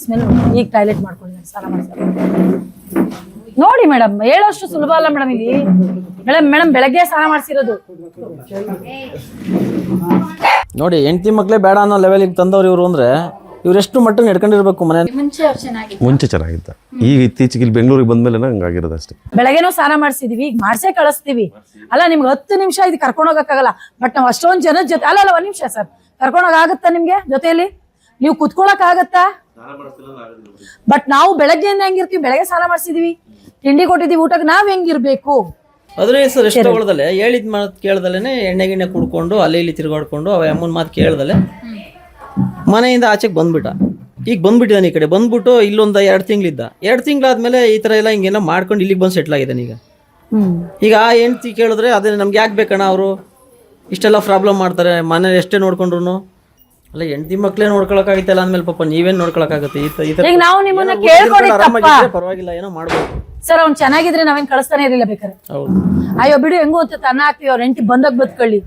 Smell ಈಗ toilet ಮಾಡ್ಕೊಂಡಿದ್ದಾರೆ ಸ್ನಾನ ಮಾಡ್ತಾರೆ ನೋಡಿ ಮೇಡಮ್ ಹೇಳೋಷ್ಟು ಸುಲಭ ಅಲ್ಲ ಮೇಡಮ್ ಇಲ್ಲಿ. ಮೇಡಮ್ ಮೇಡಮ್ ಬೆಳಗ್ಗೆ ಸ್ನಾನ ಮಾಡಿಸಿರೋದು. ನೋಡಿ ಹೆಂಡತಿ ಮಕ್ಳೇ ಬೇಡ ಅನ್ನೋ ಲೆವೆಲಿಗೆ ತಂದವ್ರು ಇವರು ಅಂದ್ರೆ ಇವ್ರು ಎಷ್ಟು ಮಟ್ಟಿಗೆ ನಡ್ಕೊಂಡಿರ್ಬೇಕು ಮನೆ ಮುಂಚೆ ಚೆನ್ನಾಗಿತ್ತ. ಈಗ ಇತ್ತೀಚೆಗೆ ಇಲ್ಲಿ ಬೆಂಗಳೂರಿಗೆ ಬಂದ್ಮೇಲೆ ಹಂಗಾಗಿರೋದು ಅಷ್ಟೇ. ಬೆಳಗ್ಗೆನೂ ಸ್ನಾನ ಮಾಡಿಸಿದೀವಿ ಈಗ ಮಾಡ್ಸೇ ಕಳಿಸ್ತೀವಿ. ಅಲ್ಲ ನಿಮ್ಗೆ ಹತ್ತು ನಿಮಿಷ ಇದು ಕರ್ಕೊಂಡು ಹೋಗಕ್ಕಾಗಲ್ಲ. ಬಟ್ ನಾವು ಅಷ್ಟೊಂದು ಜನದ ಜೊತೆ ಅಲ್ಲ ಅಲ್ಲ ಒಂದ್ ನಿಮಿಷ ಸರ್. ಕರ್ಕೊಂಡು ಹೋಗಾಗತ್ತಾ ನಿಮ್ಗೆ ಜೊತೆಯಲ್ಲಿ? ನೀವು ಕುತ್ಕೊಳಕ್ ಆಗತ್ತಾ? ಬಟ್ ನಾವು ಬೆಳಗ್ಗೆಯಿಂದ ಹೆಂಗಿರ್ತೀವಿ ಬೆಳಗ್ಗೆ ಸ್ನಾನ ಮಾಡಿಸಿದೀವಿ. ತಿಂಡಿ ಕೊಟ್ಟಿದೀವಿ ಊಟಕ್ಕೆ ನಾವ್ ಹೆಂಗಿರ್ಬೇಕು ಅದ್ರ ಸರ್ ಎಷ್ಟು ತಗೊಳ್ದಲೆ ಹೇಳಿದ ಮಾತು ಕೇಳ್ದಲೆ ಎಣ್ಣೆ ಗಿಣ್ಣೆ ಕುಡ್ಕೊಂಡು ಅಲ್ಲಿ ಇಲ್ಲಿ ತಿರ್ಗಾಡ್ಕೊಂಡು ಅವ ಅಮ್ಮನ ಮಾತು ಕೇಳ್ದಲೆ ಮನೆಯಿಂದ ಆಚೆಗೆ ಬಂದ್ಬಿಟ್ಟ. ಈಗ ಬಂದ್ಬಿಟ್ಟಿದ್ದಾನೆ ಈ ಕಡೆ. ಬಂದ್ಬಿಟ್ಟು ಇಲ್ಲೊಂದು ಎರಡು ತಿಂಗಳಿದ್ದ. ಎರಡು ತಿಂಗಳಾದ್ಮೇಲೆ ಈ ಥರ ಎಲ್ಲ ಹಿಂಗೆಲ್ಲ ಮಾಡ್ಕೊಂಡು ಇಲ್ಲಿಗೆ ಬಂದು ಸೆಟ್ಲ್ ಆಗಿದ್ದಾನೆ ಈಗ. ಈಗ ಆ ಹೆಂಡ್ತಿ ಕೇಳಿದ್ರೆ ಅದೇ ನಮ್ಗೆ ಯಾಕೆ ಬೇಕಣ್ಣ ಅವರು? ಇಷ್ಟೆಲ್ಲ ಪ್ರಾಬ್ಲಮ್ ಮಾಡ್ತಾರೆ ಮನೇಲಿ ಎಷ್ಟೇ ನೋಡ್ಕೊಂಡ್ರು ಅಲ್ಲ ಹೆಂಡತಿ ಮಕ್ಳೇ ನೋಡ್ಕೊಳಕ್ಕಾಗಿತ್ತಲ್ಲ ಅಂದ್ಮೇಲೆ ಪಾಪ ನೀವೇನ್ ನೋಡ್ಕೊಳಕ್ಕಾಗತ್ತೆ? ಈ ತ- ಈ ತರ ಈಗ ನಾವು ನಿಮ್ಮನ್ನ ಏನೋ ಕೇಳ್ಕೊಂಡಿದ್ ಊಟ ಆರಾಮಾಗಿದ್ರೆ ಪರವಾಗಿಲ್ಲ ಏನೋ ಮಾಡ್ಬೋದು. ಸರ್ ಅವ್ನ್ ಚೆನ್ನಾಗಿದ್ರೆ ನಾವೇನ್ ಕಳಿಸ್ತಾನೆ ಇರಲಿಲ್ಲ ಬೇಕಾರೆ ಹೌದು. ಅಯ್ಯೋ ಬಿಡು ಹೆಂಗೋ ಅಂತ ಅನ್ನ ಹಾಕ್ತೀವಿ ಅವ್ರ ಹೆಂಡತಿ ಬಂದಾಗ ಬದುಕೊಳ್ಳಿ.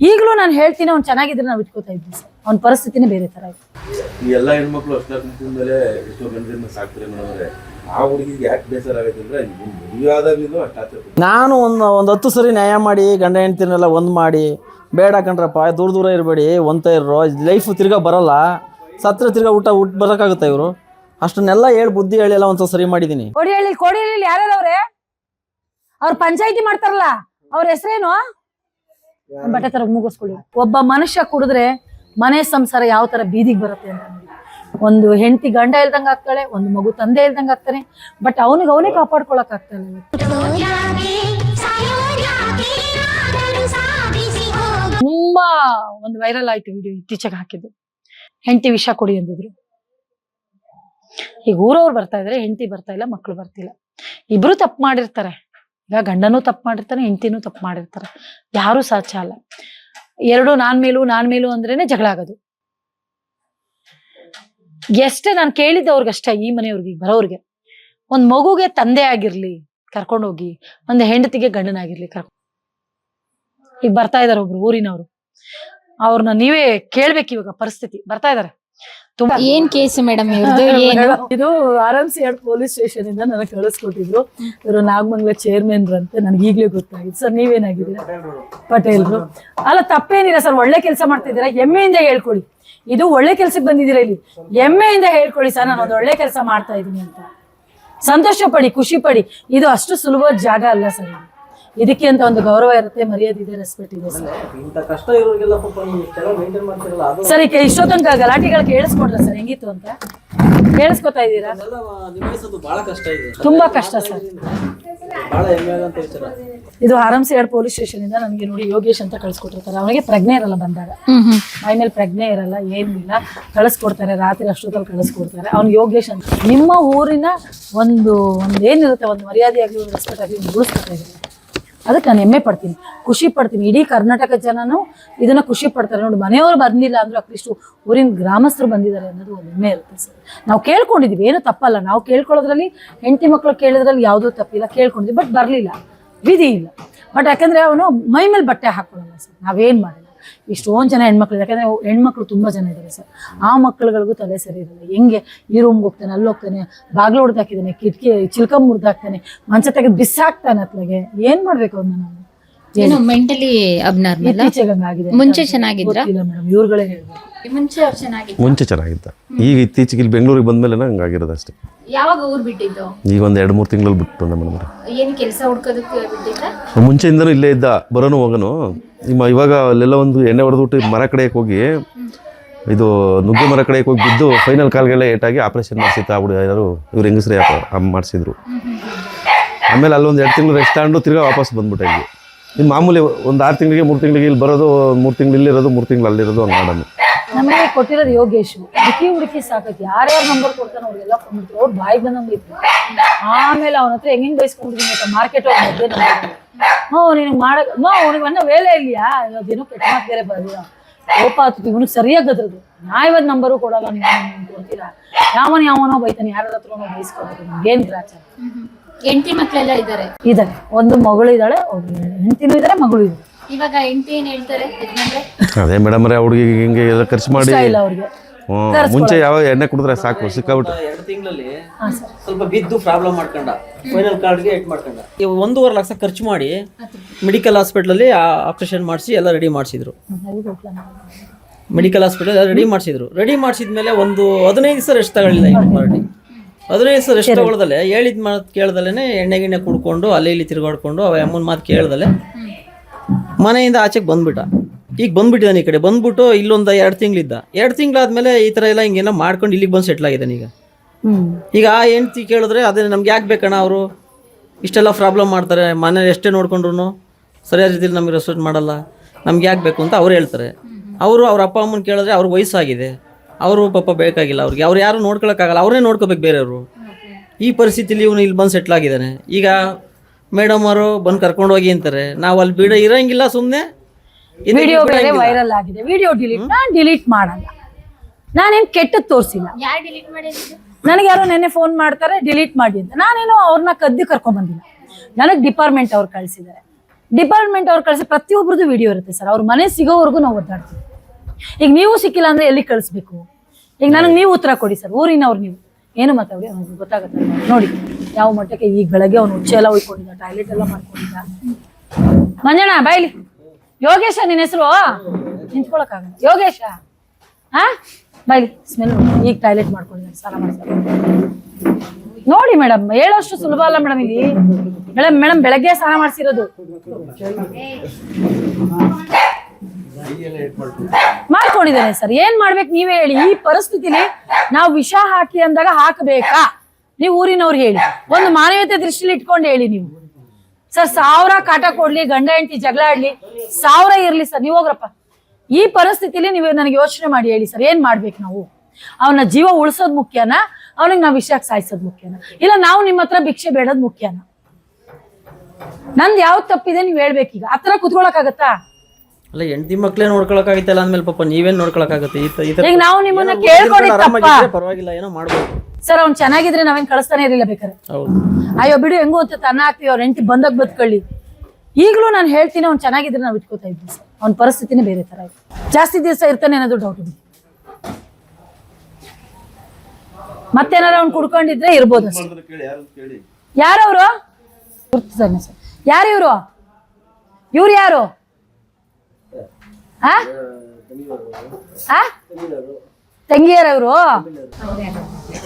ಈಗಲೂ ನಾನು ಹೇಳ್ತೀನಿ ಅವ್ನು ಚೆನ್ನಾಗಿದ್ರೆ ನಾವು ಇಟ್ಕೋತಾ ಇದ್ವಿ ಸರ್. ಅವ್ನ ಪರಿಸ್ಥಿತಿನೇ ಬೇರೆ ತರ ಇತ್ತು ಈ ಎಲ್ಲ ಹೆಣ್ಮಕ್ಳು ಅಷ್ಟೇ ಕುಂತಿದ ಮೇಲೆ ಎಷ್ಟೋ ಗಂಡರಿಂದ ಸಾಕ್ತಾರೆ ಮೇಡಮ್ ಆ ಹುಡುಗಿಗೆ ಯಾಕೆ ಬೇಸರ ಆಗೈತೆ ಅಂದ್ರೆ ಮದುವೆ ಆದಾಗ್ಲಿಂದ ಅಷ್ಟು ನಾನು ಒಂದು ಒಂದು ಹತ್ತು ಸರಿ ನ್ಯಾಯ ಮಾಡಿ ಗಂಡ ಹೆಂಡ್ತಿನೆಲ್ಲ ಒಂದು ಮಾಡಿ ಬೇಡ ಕಣ್ರಪ್ಪ ದೂರ ದೂರ ಇರಬೇಡಿ ಒಂತ ಇರೋ ಲೈಫು ತಿರ್ಗಾ ಬರೋಲ್ಲ. ಸತ್ರ ತಿರ್ಗಾ ಊಟ ಊಟ ಬರೋಕ್ಕಾಗುತ್ತೆ ಇವರು? ಅಷ್ಟನ್ನೆಲ್ಲ ಹೇಳಿ ಬುದ್ಧಿ ಹೇಳಿ ಎಲ್ಲ ಒಂದ್ಸಲ ಸರಿ ಮಾಡಿದ್ದೀನಿ ಹೇಳಿ ಕೊಡಿ ಹೇಳಿ ಅವ್ರೆ? ಅವ್ರ ಪಂಚಾಯತಿ ಮಾಡ್ತಾರಲ್ಲ ಅವ್ರ ಹೆಸರೇನು? ಬಟ್ಟೆ ತರ ಮುಗಿಸ್ಕೊಳ್ಳಿ. ಒಬ್ಬ ಮನುಷ್ಯ ಕುಡಿದ್ರೆ ಮನೆ ಸಂಸಾರ ಯಾವ ತರ ಬೀದಿಗೆ ಬರುತ್ತೆ ಅಂತ ಒಂದು ಹೆಂಡತಿ ಗಂಡ ಇಲ್ದಂಗ ಆಗ್ತಾಳೆ ಒಂದು ಮಗು ತಂದೆ ಇಲ್ದಂಗ ಆಗ್ತಾನೆ ಬಟ್ ಅವನಿಗೆ ಅವನೇ ಕಾಪಾಡ್ಕೊಳಕ್ ಆಗ್ತಾನೆ ತುಂಬಾ ಒಂದು ವೈರಲ್ ಆಯ್ತು ವಿಡಿಯೋ ಇತ್ತೀಚೆಗೆ ಹಾಕಿದ್ದು. ಹೆಂಡತಿ ವಿಷ ಕೊಡಿ ಅಂದಿದ್ರು. ಈಗ ಊರವ್ರು ಬರ್ತಾ ಇದ್ರೆ, ಹೆಂಡತಿ ಬರ್ತಾ ಇಲ್ಲ, ಮಕ್ಳು ಬರ್ತಿಲ್ಲ ಇಬ್ರು ತಪ್ಪು ಮಾಡಿರ್ತಾರೆ. ಈಗ ಗಂಡನೂ ತಪ್ಪು ಮಾಡಿರ್ತಾರೆ ಹೆಂಡತಿನೂ ತಪ್ಪು ಮಾಡಿರ್ತಾರೆ. ಯಾರು ಸಾಧ್ಯ ಅಲ್ಲ. ಎರಡು ನಾನ್ ಮೇಲೂ ನಾನ್ ಮೇಲೂ ಅಂದ್ರೇನೆ ಜಗಳ ಆಗೋದು. ಎಷ್ಟೇ ನಾನು ಕೇಳಿದ್ದವ್ರಿಗಷ್ಟೇ ಈ ಮನೆಯವ್ರಿಗೆ ಬರೋರ್ಗೆ ಒಂದ್ ಮಗುಗೆ ತಂದೆ ಆಗಿರ್ಲಿ, ಕರ್ಕೊಂಡೋಗಿ, ಒಂದು ಹೆಂಡತಿಗೆ ಗಂಡನಾಗಿರ್ಲಿ ಕರ್ಕೊಂಡು ಈಗ ಬರ್ತಾ ಇದಾರೆ ಒಬ್ರು ಊರಿನವರು. ಅವ್ರನ್ನ ನೀವೇ ಕೇಳ್ಬೇಕು ಇವಾಗ ಪರಿಸ್ಥಿತಿ. ಬರ್ತಾ ಇದಾರೆ. ತುಂಬಾ ಏನ್ ಕೇಸ್ ಮೇಡಮ್ ಇವ್ರದ್ದು ಏನು? ಇದು ಆರ್ ಎಂ ಸಿ ಎರಡು ಪೊಲೀಸ್ ಸ್ಟೇಷನ್ ಇಂದ ನನಗೆ ಕಳಿಸ್ಕೊಟ್ಟಿದ್ರು ಇವರು ನಾಗಮಂಗಲ ಚೇರ್ಮನ್ ಅಂತ ನನಗೆ ಈಗ್ಲೇ ಗೊತ್ತಾಗಿದೆ. ಸರ್ ನೀವೇನಾಗಿದ್ದೀರಾ? ಪಟೇಲ್ರು. ಅಲ್ಲ ತಪ್ಪೇನಿಲ್ಲ ಸರ್ ಒಳ್ಳೆ ಕೆಲಸ ಮಾಡ್ತಿದ್ದೀರಾ? ಹೆಮ್ಮೆಯಿಂದ ಹೇಳ್ಕೊಳ್ಳಿ. ಇದು ಒಳ್ಳೆ ಕೆಲ್ಸಕ್ಕೆ ಬಂದಿದ್ದೀರಾ ಇಲ್ಲಿ? ಹೆಮ್ಮೆಯಿಂದ ಹೇಳ್ಕೊಳ್ಳಿ ಸರ್ ನಾನು ಒಂದು ಒಳ್ಳೆ ಕೆಲಸ ಮಾಡ್ತಾ ಇದ್ದೀನಿ ಅಂತ. ಸಂತೋಷ ಪಡಿ ಖುಷಿ ಪಡಿ. ಇದು ಅಷ್ಟು ಸುಲಭದ ಜಾಗ ಅಲ್ಲ ಸರ್ ಇದು. ಇದಕ್ಕೆ ಅಂತ ಒಂದು ಗೌರವ ಇರುತ್ತೆ ಮರ್ಯಾದೆ ಇದೆ ರೆಸ್ಪೆಕ್ಟ್ ಇದೆ. ಸರಿ ಸರ್ ಈಗ ಇಷ್ಟೊತ್ತಂಕ ಗಲಾಟೆಗಳು ಕೇಳಿಸ್ಕೊಡ್ರ ಸರ್ ಹೆಂಗಿತ್ತು ಅಂತ? ಕೇಳಿಸ್ಕೊತಾ ಇದ್ದೀರಾ? ಅದೆಲ್ಲ ನಿಭಾಯಿಸೋದು ಬಹಳ ಕಷ್ಟ ಇದೆ ತುಂಬಾ ಕಷ್ಟ ಸರ್. ಇದು ಆರಾಮ್ಸಿ ಎರಡು ಪೊಲೀಸ್ ಸ್ಟೇಷನ್ ಇಂದ ನನಗೆ ನೋಡಿ ಯೋಗೇಶ್ ಅಂತ ಕಳ್ಸಿಕೊಟ್ಟಿರ್ತಾರೆ. ಅವನಿಗೆ ಪ್ರಜ್ಞೆ ಇರಲ್ಲ ಬಂದಾಗ. ಹ್ಮ್ ಹ್ಮ್. ಮೈ ಮೇಲೆ ಪ್ರಜ್ಞೆ ಇರಲ್ಲ ಏನಿಲ್ಲ. ಕಳಿಸ್ಕೊಡ್ತಾರೆ ರಾತ್ರಿ ಅಷ್ಟೊತ್ತಲ್ಲಿ ಕಳಿಸ್ಕೊಡ್ತಾರೆ. ಅವ್ನು ಯೋಗೇಶ್ ಅಂತ. ನಿಮ್ಮ ಊರಿನ ಒಂದು ಒಂದು ಏನಿರುತ್ತೆ ಒಂದು ಮರ್ಯಾದೆ ಆಗಲಿ ಒಂದು ರೆಸ್ಪೆಕ್ಟ್ ಆಗಲಿ ಉಳಿಸ್ಕೊತಾ ಇದ್ದೀನಿ ಅದಕ್ಕೆ ನಾನು ಹೆಮ್ಮೆ ಪಡ್ತೀನಿ. ಖುಷಿ ಪಡ್ತೀನಿ. ಇಡೀ ಕರ್ನಾಟಕ ಜನನು ಇದನ್ನ ಖುಷಿ ಪಡ್ತಾರೆ. ನೋಡಿ, ಮನೆಯವರು ಬಂದಿಲ್ಲ ಅಂದ್ರೆ ಅಟ್ಲೀಸ್ಟ್ ಊರಿನ ಗ್ರಾಮಸ್ಥರು ಬಂದಿದ್ದಾರೆ ಅನ್ನೋದು ಒಂದು ಹೆಮ್ಮೆ ಇರುತ್ತೆ ಸರ್. ನಾವು ಕೇಳ್ಕೊಂಡಿದೀವಿ. ಏನು ತಪ್ಪಲ್ಲ. ನಾವು ಕೇಳ್ಕೊಳ್ಳೋದ್ರಲ್ಲಿ ಹೆಂಡತಿ ಮಕ್ಕಳು ಕೇಳಿದ್ರಲ್ಲಿ ಯಾವುದೂ ತಪ್ಪಿಲ್ಲ. ಕೇಳ್ಕೊಂಡಿದ್ವಿ. ಬಟ್ ಬರಲಿಲ್ಲ. ವಿಧಿ ಇಲ್ಲ. ಬಟ್ ಯಾಕಂದ್ರೆ ಅವನು ಮೈ ಮೇಲೆ ಬಟ್ಟೆ ಹಾಕೊಳ್ಳಲ್ಲ ಸರ್. ನಾವೇನು ಮಾಡಿಲ್ಲ. ಇಷ್ಟೊಂದು ಜನ ಹೆಣ್ಮಕ್ಳು, ಯಾಕಂದ್ರೆ ಹೆಣ್ಮಕ್ಳು ತುಂಬಾ ಜನ ಇದ್ದಾರೆ ಸರ್. ಆ ಮಕ್ಳುಗಳಿಗೂ ತಲೆ ಸರಿ ಇರಲ್ಲ. ಹೆಂಗೆ ಈ ರೂಮ್ಗೆ ಹೋಗ್ತಾನೆ, ಅಲ್ಲಿ ಹೋಗ್ತಾನೆ, ಬಾಗ್ಲು ಹೊಡೆದಾಕಿದ್ದಾನೆ ಕಿಟಕಿ, ಚಿಲ್ಕಂ ಮುರಿದಾಕ್ತಾನೆ ಮಂಚ ತೆಗೆದು ಬಿಸಾಕ್ತಾನೆ ಅತ್ಲಾಗೆ. ಏನು ಮಾಡಬೇಕು ಅವ್ನ ನಾವು? ಏನು ಮೆಂಟಲಿ ಅಬ್ನಾರ್ಮಲ್ ಇತ್ತೀಚೆಗೆ ಹಂಗಾಗಿದೆ ಮುಂಚೆ ಚೆನ್ನಾಗಿದ್ರ? ಗೊತ್ತಿಲ್ಲ ಮೇಡಮ್ ಇವ್ರುಗಳೇ ಹೇಳ್ಬೇಕು. ಮುಂಚೆ ಅವ್ರು ಚೆನ್ನಾಗಿದ್ರು? ಮುಂಚೆ ಚೆನ್ನಾಗಿತ್ತ. ಈಗ ಇತ್ತೀಚೆಗೆ ಇಲ್ಲಿ ಬೆಂಗಳೂರಿಗೆ ಬಂದಮೇಲೆ ಹಂಗಾಗಿರೋದು ಅಷ್ಟೇ. ಯಾವಾಗ ಊರ್ ಬಿಟ್ಟಿದ್ದು? ಈಗ ಒಂದು ಎರಡು ಮೂರು ತಿಂಗಳಲ್ಲಿ ಬಿಟ್ಟು ಬಂದೆ ಮೇಡಮ್. ಏನ್ ಕೆಲಸ ಹುಡ್ಕೋದಕ್ಕೆ ಬಿಟ್ಟಿದ್ದ? ಮುಂಚೆಯಿಂದನೂ ಇಲ್ಲೇ ಇದ್ದ ಬರೋನು ಹೋಗೋನು. ನಿಮ್ಮ ಇವಾಗ ಅಲ್ಲೆಲ್ಲ ಒಂದು ಎಣ್ಣೆ ಹೊಡೆದ್ಬಿಟ್ಟು ಮರ ಕಡೆಗೆ ಹೋಗಿ ಇದು ನುಗ್ಗೆ ಮರ ಕಡೆಗೆ ಹೋಗಿ ಬಿದ್ದು ಫೈನಲ್ ಕಾಲ್ಗೆಲ್ಲ ಏಟಾಗಿ ಆಪ್ರೇಷನ್ ಮಾಡಿಸಿತ್ತು ಆ ಹುಡುಗ ಯಾರು ಇವ್ರು ಹೆಂಗಸ್ರೇ ಮಾಡಿಸಿದ್ರು. ಆಮೇಲೆ ಅಲ್ಲೊಂದು ಎರಡು ತಿಂಗಳು ರೆಸ್ಟ್ ತಗೊಂಡು ತಿರ್ಗಾ ವಾಪಸ್ ಬಂದ್ಬಿಟ್ಟೆ ಇಲ್ಲಿ. ಇನ್ನು ಮಾಮೂಲಿ ಒಂದು ಆರು ತಿಂಗಳಿಗೆ, ಮೂರು ತಿಂಗಳಿಗೆ ಇಲ್ಲಿ ಬರೋದು, ಮೂರು ತಿಂಗಳು ಇಲ್ಲಿರೋದು ಮೂರು ತಿಂಗಳು ಅಲ್ಲಿರೋದು ಒಂದು ಮಾಡೋದು ನಮಗೆ ಕೊಟ್ಟಿರೋದು ಯೋಗೇಶ್. ಹುಡುಕಿ ಹುಡುಕಿ ಸಾಕೈತಿ. ಯಾರ್ಯಾರ ನಂಬರ್ ಕೊಡ್ತಾನೆ ಅವ್ರಿಗೆಲ್ಲ ಫೋನ್ ಮಾಡ್ತಾರೆ. ಅವ್ರು ಬಾಯಿ ಬಂದಂಗೆ ಇತ್ತು ಆಮೇಲೆ ಅವನ ಹತ್ರ ಹೆಂಗೆ ಬೈಸ್ಕೊಂಡಿದ್ದೀನಿ ಅಂತ ಮಾರ್ಕೆಟ್ ಹೋಗಿ ಮಧ್ಯೆ ಹ್ಞೂ ನಿನಗೆ ಮಾಡಕ್ ಹ್ಞೂ ಅವನಿಗೆ ಅನ್ನ ವೇಳೆ ಇಲ್ಲಿಯಾ ಅದೇನೋ ಕೆಟ್ಟ ಮಾತು ಬೇರೆ ಬರಲಿಲ್ಲ ಕೋಪ ಆತು. ಇವನಿಗೆ ಸರಿಯಾಗಿ ಅದ್ರದ್ದು ನಾ ಇವತ್ತು ನಂಬರು ಕೊಡಲ್ಲ ನೀವು ಕೊಡ್ತೀರಾ ಯಾವನ ಯಾವನೋ ಬೈತಾನೆ. ಯಾರ ಹತ್ರನೋ ಬಯಸ್ಕೊಬೇಕು ನಮ್ಗೆ ಏನು ಗ್ರಾಚಾರ ಹೆಂಡತಿ ಮಕ್ಕಳೆಲ್ಲ ಇದ್ದಾರೆ. ಇದಾರೆ ಒಂದು ಮಗಳು ಇದ್ದಾಳೆ ಹೆಂಡತಿನೂ ಇದ್ದಾರೆ ಮಗಳು ಇದ್ದಾರೆ ಇವಾಗ ಹೆಂಡತಿ ಏನ್ ಹೇಳ್ತಾರೆ ಯಜಮಾನ್ರೆ? ಅದೇ ಮೇಡಮ್ ರೇ ಹುಡುಗಿಗೆ ಹಿಂಗೆ ಎಲ್ಲ ಖರ್ಚು ಮಾಡಿ ಇಲ್ಲ ಅವ್ರಿಗೆ. ಮುಂಚೆ ಯಾವಾಗ ಎಣ್ಣೆ ಕುಡಿದ್ರೆ ಸಾಕು ಸಿಕ್ಕಾಬಿಟ್ಟು. ಎರಡು ತಿಂಗಳಲ್ಲಿ ಸ್ವಲ್ಪ ಬಿದ್ದು ಪ್ರಾಬ್ಲಮ್ ಮಾಡ್ಕೊಂಡ. ಫೈನಲ್ ಕಾರ್ಡ್ಗೆ ಏಟ್ ಮಾಡ್ಕೊಂಡ. ಇವ್ ಒಂದೂವರೆ ಲಕ್ಷ ಖರ್ಚು ಮಾಡಿ ಮೆಡಿಕಲ್ ಹಾಸ್ಪಿಟ್ಲಲ್ಲಿ ಆಪರೇಷನ್ ಮಾಡಿಸಿ ಎಲ್ಲ ರೆಡಿ ಮಾಡಿಸಿದ್ರು. ಮೆಡಿಕಲ್ ಹಾಸ್ಪಿಟಲ್ ಎಲ್ಲ ರೆಡಿ ಮಾಡಿಸಿದ್ರು. ರೆಡಿ ಮಾಡಿಸಿದ್ಮೇಲೆ ಒಂದು ಹದಿನೈದು ದಿವಸ ರೆಸ್ಟ್ ತಗೊಳ್ಳಿಲ್ಲ ಈ ಪಾರ್ಟಿ ಹದಿನೈದು ಸರ್ ಎಷ್ಟು ತಗೊಳ್ದಲೆ? ಹೇಳಿದ ಮಾತು ಕೇಳ್ದಲ್ಲೇ ಎಣ್ಣೆ ಗಿಣ್ಣೆ ಕುಡ್ಕೊಂಡು ಅಲ್ಲಿ ಇಲ್ಲಿ ತಿರುಗಾಡ್ಕೊಂಡು ಅವ ಅಮ್ಮನ ಮಾತು ಕೇಳ್ದಲೆ ಮನೆಯಿಂದ ಆಚೆಗೆ ಬಂದ್ಬಿಟ್ಟ. ಈಗ ಬಂದ್ಬಿಟ್ಟಿದ್ದಾನೆ ಈ ಕಡೆ. ಬಂದ್ಬಿಟ್ಟು ಇಲ್ಲೊಂದು ಎರಡು ತಿಂಗಳಿದ್ದ. ಎರಡು ತಿಂಗಳಾದ್ಮೇಲೆ ಈ ಥರ ಎಲ್ಲ ಹಿಂಗೆಲ್ಲ ಮಾಡ್ಕೊಂಡು ಇಲ್ಲಿಗೆ ಬಂದು ಸೆಟ್ಲ್ ಆಗಿದ್ದಾನೆ ಈಗ. ಈಗ ಆ ಹೆಂಡ್ತಿ ಕೇಳಿದ್ರೆ ಅದೇ ನಮ್ಗೆ ಯಾಕೆ ಬೇಕಣ್ಣ ಅವರು? ಇಷ್ಟೆಲ್ಲ ಪ್ರಾಬ್ಲಮ್ ಮಾಡ್ತಾರೆ. ಮನೆ ಎಷ್ಟೇ ನೋಡ್ಕೊಂಡ್ರು ಸರಿಯಾದ ರೀತಿಯಲ್ಲಿ ನಮಗೆ ರೆಸ್ಪೆಕ್ಟ್ ಮಾಡಲ್ಲ. ನಮ್ಗೆ ಯಾಕೆ ಬೇಕು ಅಂತ ಅವ್ರು ಹೇಳ್ತಾರೆ. ಅವರು ಅವ್ರ ಅಪ್ಪ ಅಮ್ಮನ ಕೇಳಿದ್ರೆ ಅವ್ರಿಗೆ ವಯಸ್ಸಾಗಿದೆ. ಅವರು ಪಾಪ ಬೇಕಾಗಿಲ್ಲ ಅವ್ರಿಗೆ. ಅವ್ರು ಯಾರು ನೋಡ್ಕೊಳಕ್ಕಾಗಲ್ಲ. ಅವರೇ ನೋಡ್ಕೋಬೇಕು ಬೇರೆಯವರು. ಈ ಪರಿಸ್ಥಿತಿಲಿ ಇವನು ಇಲ್ಲಿ ಬಂದು ಸೆಟ್ಲ್ ಆಗಿದ್ದಾನೆ. ಈಗ ಮೇಡಮ್ ಅವರು ಬಂದು ಕರ್ಕೊಂಡು ಹೋಗಿ ಅಂತಾರೆ. ನಾವು ಅಲ್ಲಿ ಬಿಡ ಇರಂಗಿಲ್ಲ ಸುಮ್ಮನೆ ವಿಡಿಯೋ ಬೇರೆ ವೈರಲ್ ಆಗಿದೆ. ವಿಡಿಯೋ ಡಿಲೀಟ್ ನಾನು ಡಿಲೀಟ್ ಮಾಡಲ್ಲ. ನಾನೇನ್ ಕೆಟ್ಟದ್ ತೋರಿಸಿಲ್ಲ. ಯಾರು ಡಿಲೀಟ್ ಮಾಡಿದ್ರು ನನಗೆ ಯಾರೋ ನೆನ್ನೆ ಫೋನ್ ಮಾಡ್ತಾರೆ ಡಿಲೀಟ್ ಮಾಡಿ ಅಂತ. ನಾನೇನು ಅವ್ರನ್ನ ಕದ್ದು ಕರ್ಕೊಂಡ್ ಬಂದಿಲ್ಲ ನನಗೆ ಡಿಪಾರ್ಟ್ಮೆಂಟ್ ಅವ್ರು ಕಳಿಸಿದ್ದಾರೆ. ಡಿಪಾರ್ಟ್ಮೆಂಟ್ ಅವ್ರು ಕಳಿಸಿ ಪ್ರತಿಯೊಬ್ಬರದ್ದು ವಿಡಿಯೋ ಇರುತ್ತೆ ಸರ್. ಅವ್ರ ಮನೆ ಸಿಗೋವರೆಗೂ ನಾವು ಒದ್ದಾಡ್ತೀವಿ. ಈಗ ನೀವು ಸಿಕ್ಕಿಲ್ಲ ಅಂದ್ರೆ ಎಲ್ಲಿ ಕಳಿಸ್ಬೇಕು? ಈಗ ನನಗೆ ನೀವು ಉತ್ತರ ಕೊಡಿ ಸರ್, ಊರಿನವ್ರು ನೀವು. ಏನು ಮಾತಾಡಿ ಅವ್ನಿಗೆ ಗೊತ್ತಾಗುತ್ತೆ ನೋಡಿ, ಯಾವ ಮಟ್ಟಕ್ಕೆ ಈಗ ಬೆಳಗ್ಗೆ ಅವ್ನು ಹುಚ್ಚೆ ಎಲ್ಲ ಉಯ್ಕೊಂಡಿದ್ದ ಟಾಯ್ಲೆಟ್ ಎಲ್ಲ ಮಾಡ್ಕೊಂಡಿದ್ದ. ಮಂಜಣ್ಣ, ಬಾಯ್ಲಿ. ಯೋಗೇಶ ನಿನ್ನ ಹೆಸರು? ನಿಂತ್ಕೊಳಕ್ಕಾಗಲ್ಲ. ಯೋಗೇಶ? ಹಾ ಬಾಯ್ಲಿ ಸ್ಮೆಲ್ ಈಗ ಟಾಯ್ಲೆಟ್ ಮಾಡ್ಕೊಂಡಿದ್ದಾರೆ ಸ್ನಾನ ಮಾಡ್ತಾರೆ ನೋಡಿ ಮೇಡಮ್, ಹೇಳೋಷ್ಟು ಸುಲಭ ಅಲ್ಲ ಮೇಡಮ್ ಇಲ್ಲಿ. ಮೇಡಮ್ ಮೇಡಮ್, ಬೆಳಗ್ಗೆ ಸ್ನಾನ ಮಾಡಿಸಿರೋದು. ಮಾಡ್ಕೊಂಡಿದ್ದೇನೆ ಸರ್. ಏನ್ ಮಾಡ್ಬೇಕು ನೀವೇ ಹೇಳಿ. ಈ ಪರಿಸ್ಥಿತಿಲಿ ನಾವು ವಿಷ ಹಾಕಿ ಅಂದಾಗ ಹಾಕಬೇಕಾ? ನೀವು ಊರಿನವ್ರು ಹೇಳಿ. ಒಂದು ಮಾನವೀಯತೆ ದೃಷ್ಟಿಲಿ ಇಟ್ಕೊಂಡು ಹೇಳಿ ನೀವು. ಸರ್, ಸಾವಿರ ಕಾಟ ಕೊಡ್ಲಿ, ಗಂಡ, ಹೆಂಡತಿ ಜಗಳ ಆಡ್ಲಿ, ಸಾವಿರ ಇರ್ಲಿ ಸರ್. ನೀವು ಹೋಗ್ರಪ್ಪ. ಈ ಪರಿಸ್ಥಿತಿಲಿ ನೀವು ನನಗೆ ಯೋಚನೆ ಮಾಡಿ ಹೇಳಿ ಸರ್. ಏನ್ ಮಾಡ್ಬೇಕು ನಾವು? ಅವನ ಜೀವ ಉಳಿಸೋದ್ ಮುಖ್ಯನಾ? ಅವನಿಗೆ ನಾವು ವಿಷಯಕ್ಕೆ ಸಾಯಿಸೋದ್ ಮುಖ್ಯನಾ? ಇಲ್ಲ, ನಾವು ನಿಮ್ಮ ಹತ್ರ ಭಿಕ್ಷೆ ಬೇಡೋದ್ ಮುಖ್ಯನಾ? ನಂದು ಯಾವ್ದು ತಪ್ಪಿದೆ ನೀವು ಹೇಳ್ಬೇಕೀಗ. ಆ ಥರ ಕುತ್ಕೊಳಕ್ಕಾಗತ್ತಾ? ಅಲ್ಲ ಹೆಂಡತಿ ಮಕ್ಳೇ ನೋಡ್ಕೊಳಕ್ಕಾಗಿತ್ತಲ್ಲ ಅಂದ್ಮೇಲೆ ಪಾಪ ನೀವೇನ್ ನೋಡ್ಕೊಳಕ್ಕಾಗತ್ತೆ? ಈ ತ- ಈ ತರ ಈಗ ನಾವು ನಿಮ್ಮನ್ನ ಆರಾಮಾಗಿದ್ರೆ ಪರವಾಗಿಲ್ಲ ಏನೋ ಮಾಡ್ಬೋದು. ಸರ್ ಅವ್ನ್ ಚೆನ್ನಾಗಿದ್ರೆ ನಾವೇನ್ ಕಳಿಸ್ತಾನೆ ಇರಲಿಲ್ಲ ಬೇಕಾರೆ ಹೌದು. ಅಯ್ಯೋ ಬಿಡು ಹೆಂಗೋ ಅಂತ ತನ್ನ ಹಾಕ್ತೀವಿ ಅವ್ರ ಹೆಂಡತಿ ಬಂದಾಗ ಬದುಕೊಳ್ಳಿ. ಈಗಲೂ ನಾನು ಹೇಳ್ತೀನಿ ಅವ್ನು ಚೆನ್ನಾಗಿದ್ರೆ ನಾವು ಇಟ್ಕೋತಾ ಇದ್ವಿ ಸರ್. ಅವ್ನ ಪರಿಸ್ಥಿತಿನೇ ಬೇರೆ ತರ ಜಾಸ್ತಿ ದಿವಸ ಇರ್ತಾನೆ ಅನ್ನೋದು ಡೌಟ್ ಇದೆ. ಮತ್ತೇನಾರ ಅವ್ನು ಕುಡ್ಕೊಂಡಿದ್ರೆ ಇರ್ಬೋದು ಯಾರವ್ರು ಕೇಳಿ ಯಾರು ಅಂತ ಕೇಳಿ. ಯಾರವರು? ಗುರ್ತಿದ್ದಾನೆ ಸರ್. ಯಾರು ಇವರು? ಇವ್ರು ಯಾರು? ಆ? ಆ? ತಂಗಿಯರ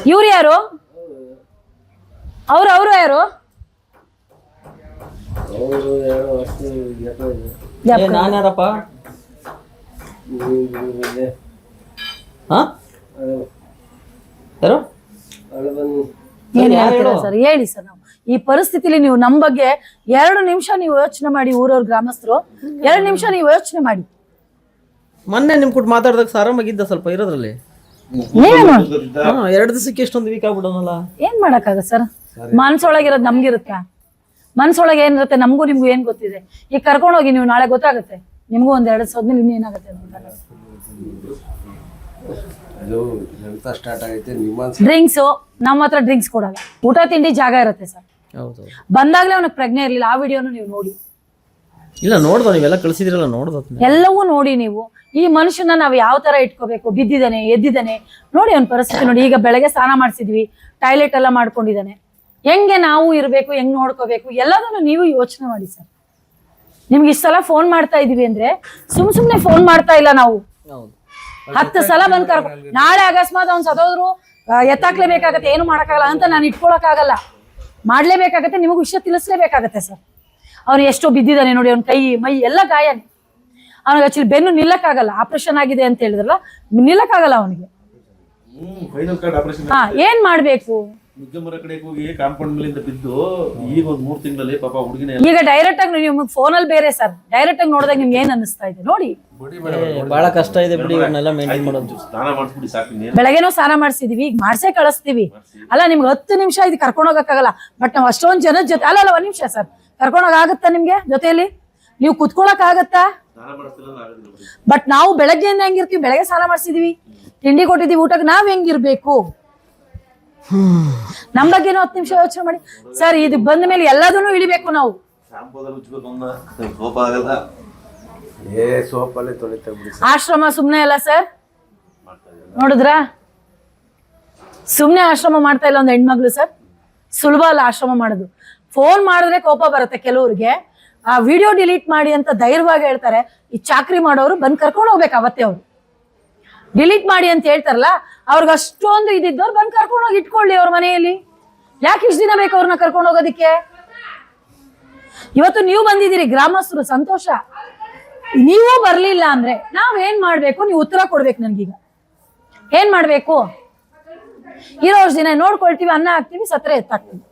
ಇವರು ಯಾರು? ಅವ್ರು ಅವರು ಯಾರು? ನಾನ್ಯಾರಪ್ಪ ಯಾರು? ಸರ್? ಹೇಳಿ ಸರ್ ನಾವು. ಈ ಪರಿಸ್ಥಿತಿಲಿ ನೀವು ನಮ್ ಬಗ್ಗೆ ಎರಡು ನಿಮಿಷ ನೀವು ಯೋಚನೆ ಮಾಡಿ ಊರವ್ರ ಗ್ರಾಮಸ್ಥರು. ಎರಡು ನಿಮಿಷ ನೀವು ಯೋಚನೆ ಮಾಡಿ. ಮೊನ್ನೆ ನಿಮ್ ಕೂಡ ಮಾತಾಡ್ದಾಗ ಆರಾಮಾಗಿದ್ದ ಸ್ವಲ್ಪ ಇರೋದ್ರಲ್ಲಿ. ಏನು? ಹಾ ಎರಡು ದಿವಸಕ್ಕೆ ಎಷ್ಟೊಂದು ವೀಕ್ ಆಗ್ಬಿಡೋನಲ್ಲ. ಏನ್ ಮಾಡಕ್ಕಾಗ ಸರ್? ಮನ್ಸೊಳಗಿರೋದು ನಮ್ಗಿರುತ್ತಾ? ಮನ್ಸೊಳಗೆ ಏನಿರುತ್ತೆ ನಮಗೂ ನಿಮ್ಗೂ ಏನ್ ಗೊತ್ತಿದೆ? ಈಗ ಕರ್ಕೊಂಡೋಗಿ ನೀವು ನಾಳೆ ಗೊತ್ತಾಗುತ್ತೆ. ನಿಮ್ಗೂ ಒಂದ್ ಎರಡು ಸಾವಿರದ ಇನ್ನೂ ಏನಾಗುತ್ತೆ ಅಂತ. ಗೊತ್ತಾಗತ್ತೆ. ಅದು ಎಂತ ಸ್ಟಾರ್ಟ್ ಆಗೈತೆ ನಿಮ್ಮ ಡ್ರಿಂಕ್ಸು ನಮ್ಮ ಹತ್ರ ಡ್ರಿಂಕ್ಸ್ ಕೊಡಲ್ಲ. ಊಟ ತಿಂಡಿ ಜಾಗ ಇರುತ್ತೆ ಸರ್. ಹೌದು. ಬಂದಾಗ್ಲೇ ಅವನಿಗೆ ಪ್ರಜ್ಞೆ ಇರಲಿಲ್ಲ. ಆ ವಿಡಿಯೋನು ನೀವು ನೋಡಿ. ಇಲ್ಲ ನೋಡ್ದ ನೀವೆಲ್ಲ ಕಳಿಸಿದಿರಲ್ಲ ನೋಡ್ದ ಎಲ್ಲವೂ ನೋಡಿ ನೀವು. ಈ ಮನುಷ್ಯನ ನಾವು ಯಾವ ತರ ಇಟ್ಕೋಬೇಕು? ಬಿದ್ದಿದ್ದಾನೆ ಎದ್ದಿದ್ದಾನೆ? ನೋಡಿ ಅವ್ನ ಪರಿಸ್ಥಿತಿ ನೋಡಿ. ಈಗ ಬೆಳಗ್ಗೆ ಸ್ನಾನ ಮಾಡಿಸಿದ್ವಿ ಟಾಯ್ಲೆಟ್ ಎಲ್ಲ ಮಾಡ್ಕೊಂಡಿದ್ದಾನೆ. ಹೆಂಗೆ ನಾವು ಇರಬೇಕು ಹೆಂಗ್ ನೋಡ್ಕೋಬೇಕು? ಎಲ್ಲದನ್ನು ನೀವು ಯೋಚನೆ ಮಾಡಿ ಸರ್. ನಿಮ್ಗೆ ಇಷ್ಟ ಸಲ ಫೋನ್ ಮಾಡ್ತಾ ಇದೀವಿ ಅಂದ್ರೆ ಸುಮ್ ಸುಮ್ನೆ ಫೋನ್ ಮಾಡ್ತಾ ಇಲ್ಲ ನಾವು. ಹತ್ತು ಸಲ ಬಂದ್ ಕರ್ಕೊ ನಾಳೆ ಅಕಸ್ಮಾತ್ ಅವ್ನ್ ಸದೋದ್ರು ಎತ್ತಾಕ್ಲೇಬೇಕಾಗತ್ತೆ ಏನು ಮಾಡಕ್ಕಾಗಲ್ಲ ಅಂತ ನಾನು ಇಟ್ಕೊಳಕ್ಕಾಗಲ್ಲ. ಮಾಡ್ಲೇಬೇಕಾಗತ್ತೆ ನಿಮಗೂ ವಿಷಯ ತಿಳಿಸ್ಲೇಬೇಕಾಗತ್ತೆ ಸರ್. ಅವ್ನು ಎಷ್ಟೋ ಬಿದ್ದಿದ್ದಾನೆ ನೋಡಿ ಅವ್ನ ಕೈ ಮೈ ಎಲ್ಲ ಗಾಯನೇ. ಅವನಿಗೆ ಆಕ್ಚುಲಿ ಬೆನ್ನು ನಿಲ್ಲಕ್ಕಾಗಲ್ಲ ಆಪರೇಷನ್ ಆಗಿದೆ ಅಂತ ಹೇಳಿದ್ರಲ್ಲ ನಿಲ್ಲಕ್ಕಾಗಲ್ಲ ಅವನಿಗೆ. ಹ್ಮ್ ಫೈನಲ್ ಕಾರ್ಡ್ ಆಪರೇಷನ್ ಹಾ ಏನ್ ಮಾಡ್ಬೇಕು? ಈಗ ಒಂದ್ ಮೂರ್ ತಿಂಗಳಲ್ಲಿ ಪಾಪ ಹುಡುಗಿನ ಈಗ ಡೈರೆಕ್ಟ್ ಆಗಿ ನಿಮ್ಗೆ ಫೋನ್ ಅಲ್ಲಿ ಬೇರೆ ಸರ್ ಡೈರೆಕ್ಟ್ ಆಗಿ ನೋಡಿದಾಗ ನಿಮ್ಗೆ ಏನ್ ಅನಿಸ್ತಾ ಇದೆ? ನೋಡಿ. ಬಹಳ ಕಷ್ಟ ಇದೆ ಬಿಡಿ ಇವ್ರನ್ನೆಲ್ಲ ಮೇಂಟೈನ್ ಮಾಡೋದು. ಸ್ನಾನ ಮಾಡಿಸ್ಬಿಡಿ ಸಾಕು ಇನ್ನೇನು ಬೆಳಗ್ಗೆನೂ ಸ್ನಾನ ಮಾಡಿಸಿದೀವಿ ಈಗ ಮಾಡ್ಸೇ ಕಳಿಸ್ತೀವಿ. ಅಲ್ಲ ನಿಮ್ಗೆ ಹತ್ತು ನಿಮಿಷ ಇದು ಕರ್ಕೊಂಡು ಹೋಗಕ್ಕಾಗಲ್ಲ ಬಟ್ ನಾವು ಅಷ್ಟೊಂದ್ ಜನದ ಜೊತೆ ಅಲ್ಲ ಅಲ್ಲ ಒಂದ್ ನಿಮಿಷ ಸರ್ ಕರ್ಕೊಂಡೋಗ ಆಗುತ್ತಾ ನಿಮ್ಗೆ ಜೊತೆಯಲ್ಲಿ? ನೀವು ಕುತ್ಕೊಳಕ್ ಆಗತ್ತಾ. ಬಟ್ ನಾವು ಬೆಳಗ್ಗೆಯಿಂದ ಹೆಂಗಿರ್ತೀವಿ ಬೆಳಗ್ಗೆ ಸ್ನಾನ ಮಾಡಿಸಿದೀವಿ. ತಿಂಡಿ ಕೊಟ್ಟಿದೀವಿ ಊಟಕ್ಕೆ ನಾವ್ ಹೆಂಗಿರ್ಬೇಕು? ನಮ್ ಬಗ್ಗೆನೂ ಹತ್ತು ನಿಮಿಷ ಯೋಚನೆ ಮಾಡಿ. ಸರ್ ಇದು ಬಂದ ಮೇಲೆ ಎಲ್ಲದನ್ನು ಇಳಿಬೇಕು ನಾವು. ಆಶ್ರಮ ಸುಮ್ನೆ ಅಲ್ಲ ಸರ್? ನೋಡಿದ್ರಾ? ಸುಮ್ಮನೆ ಆಶ್ರಮ ಮಾಡ್ತಾ ಇಲ್ಲ ಒಂದು ಹೆಣ್ಮಗ್ಳು ಸರ್. ಸುಲಭ ಅಲ್ಲ ಆಶ್ರಮ ಮಾಡೋದು. ಫೋನ್ ಮಾಡಿದ್ರೆ ಕೋಪ ಬರುತ್ತೆ ಕೆಲವ್ರಿಗೆ. ಆ ವಿಡಿಯೋ ಡಿಲೀಟ್ ಮಾಡಿ ಅಂತ ಧೈರ್ಯವಾಗಿ ಹೇಳ್ತಾರೆ, ಈ ಚಾಕ್ರಿ ಮಾಡೋರು ಬಂದ್ ಕರ್ಕೊಂಡು ಹೋಗ್ಬೇಕು ಅವತ್ತೇ ಅವ್ರು. ಡಿಲೀಟ್ ಮಾಡಿ ಅಂತ ಹೇಳ್ತಾರಲ್ಲ, ಅವ್ರಿಗೆ ಅಷ್ಟೊಂದು ಇದಿದ್ದವ್ರು ಬಂದ್ ಕರ್ಕೊಂಡು ಹೋಗಿ ಇಟ್ಕೊಳ್ಳಿ ಅವ್ರ ಮನೆಯಲ್ಲಿ. ಯಾಕೆ ಇಷ್ಟು ದಿನ ಬೇಕು ಅವ್ರನ್ನ ಕರ್ಕೊಂಡು ಹೋಗೋದಕ್ಕೆ? ಇವತ್ತು ನೀವು ಬಂದಿದ್ದೀರಿ, ಗ್ರಾಮಸ್ಥರು ಸಂತೋಷ. ನೀವು ಬರ್ಲಿಲ್ಲ ಅಂದ್ರೆ ನಾವ್ ಏನ್ ಮಾಡ್ಬೇಕು? ನೀವು ಉತ್ತರ ಕೊಡ್ಬೇಕು ನನ್ಗೀಗ. ಏನ್ ಮಾಡ್ಬೇಕು? ಇರೋ ದಿನ ನೋಡ್ಕೊಳ್ತೀವಿ, ಅನ್ನ ಹಾಕ್ತೀವಿ, ಸತ್ರೆ ಎತ್ತಾಕ್ತಿವಿ.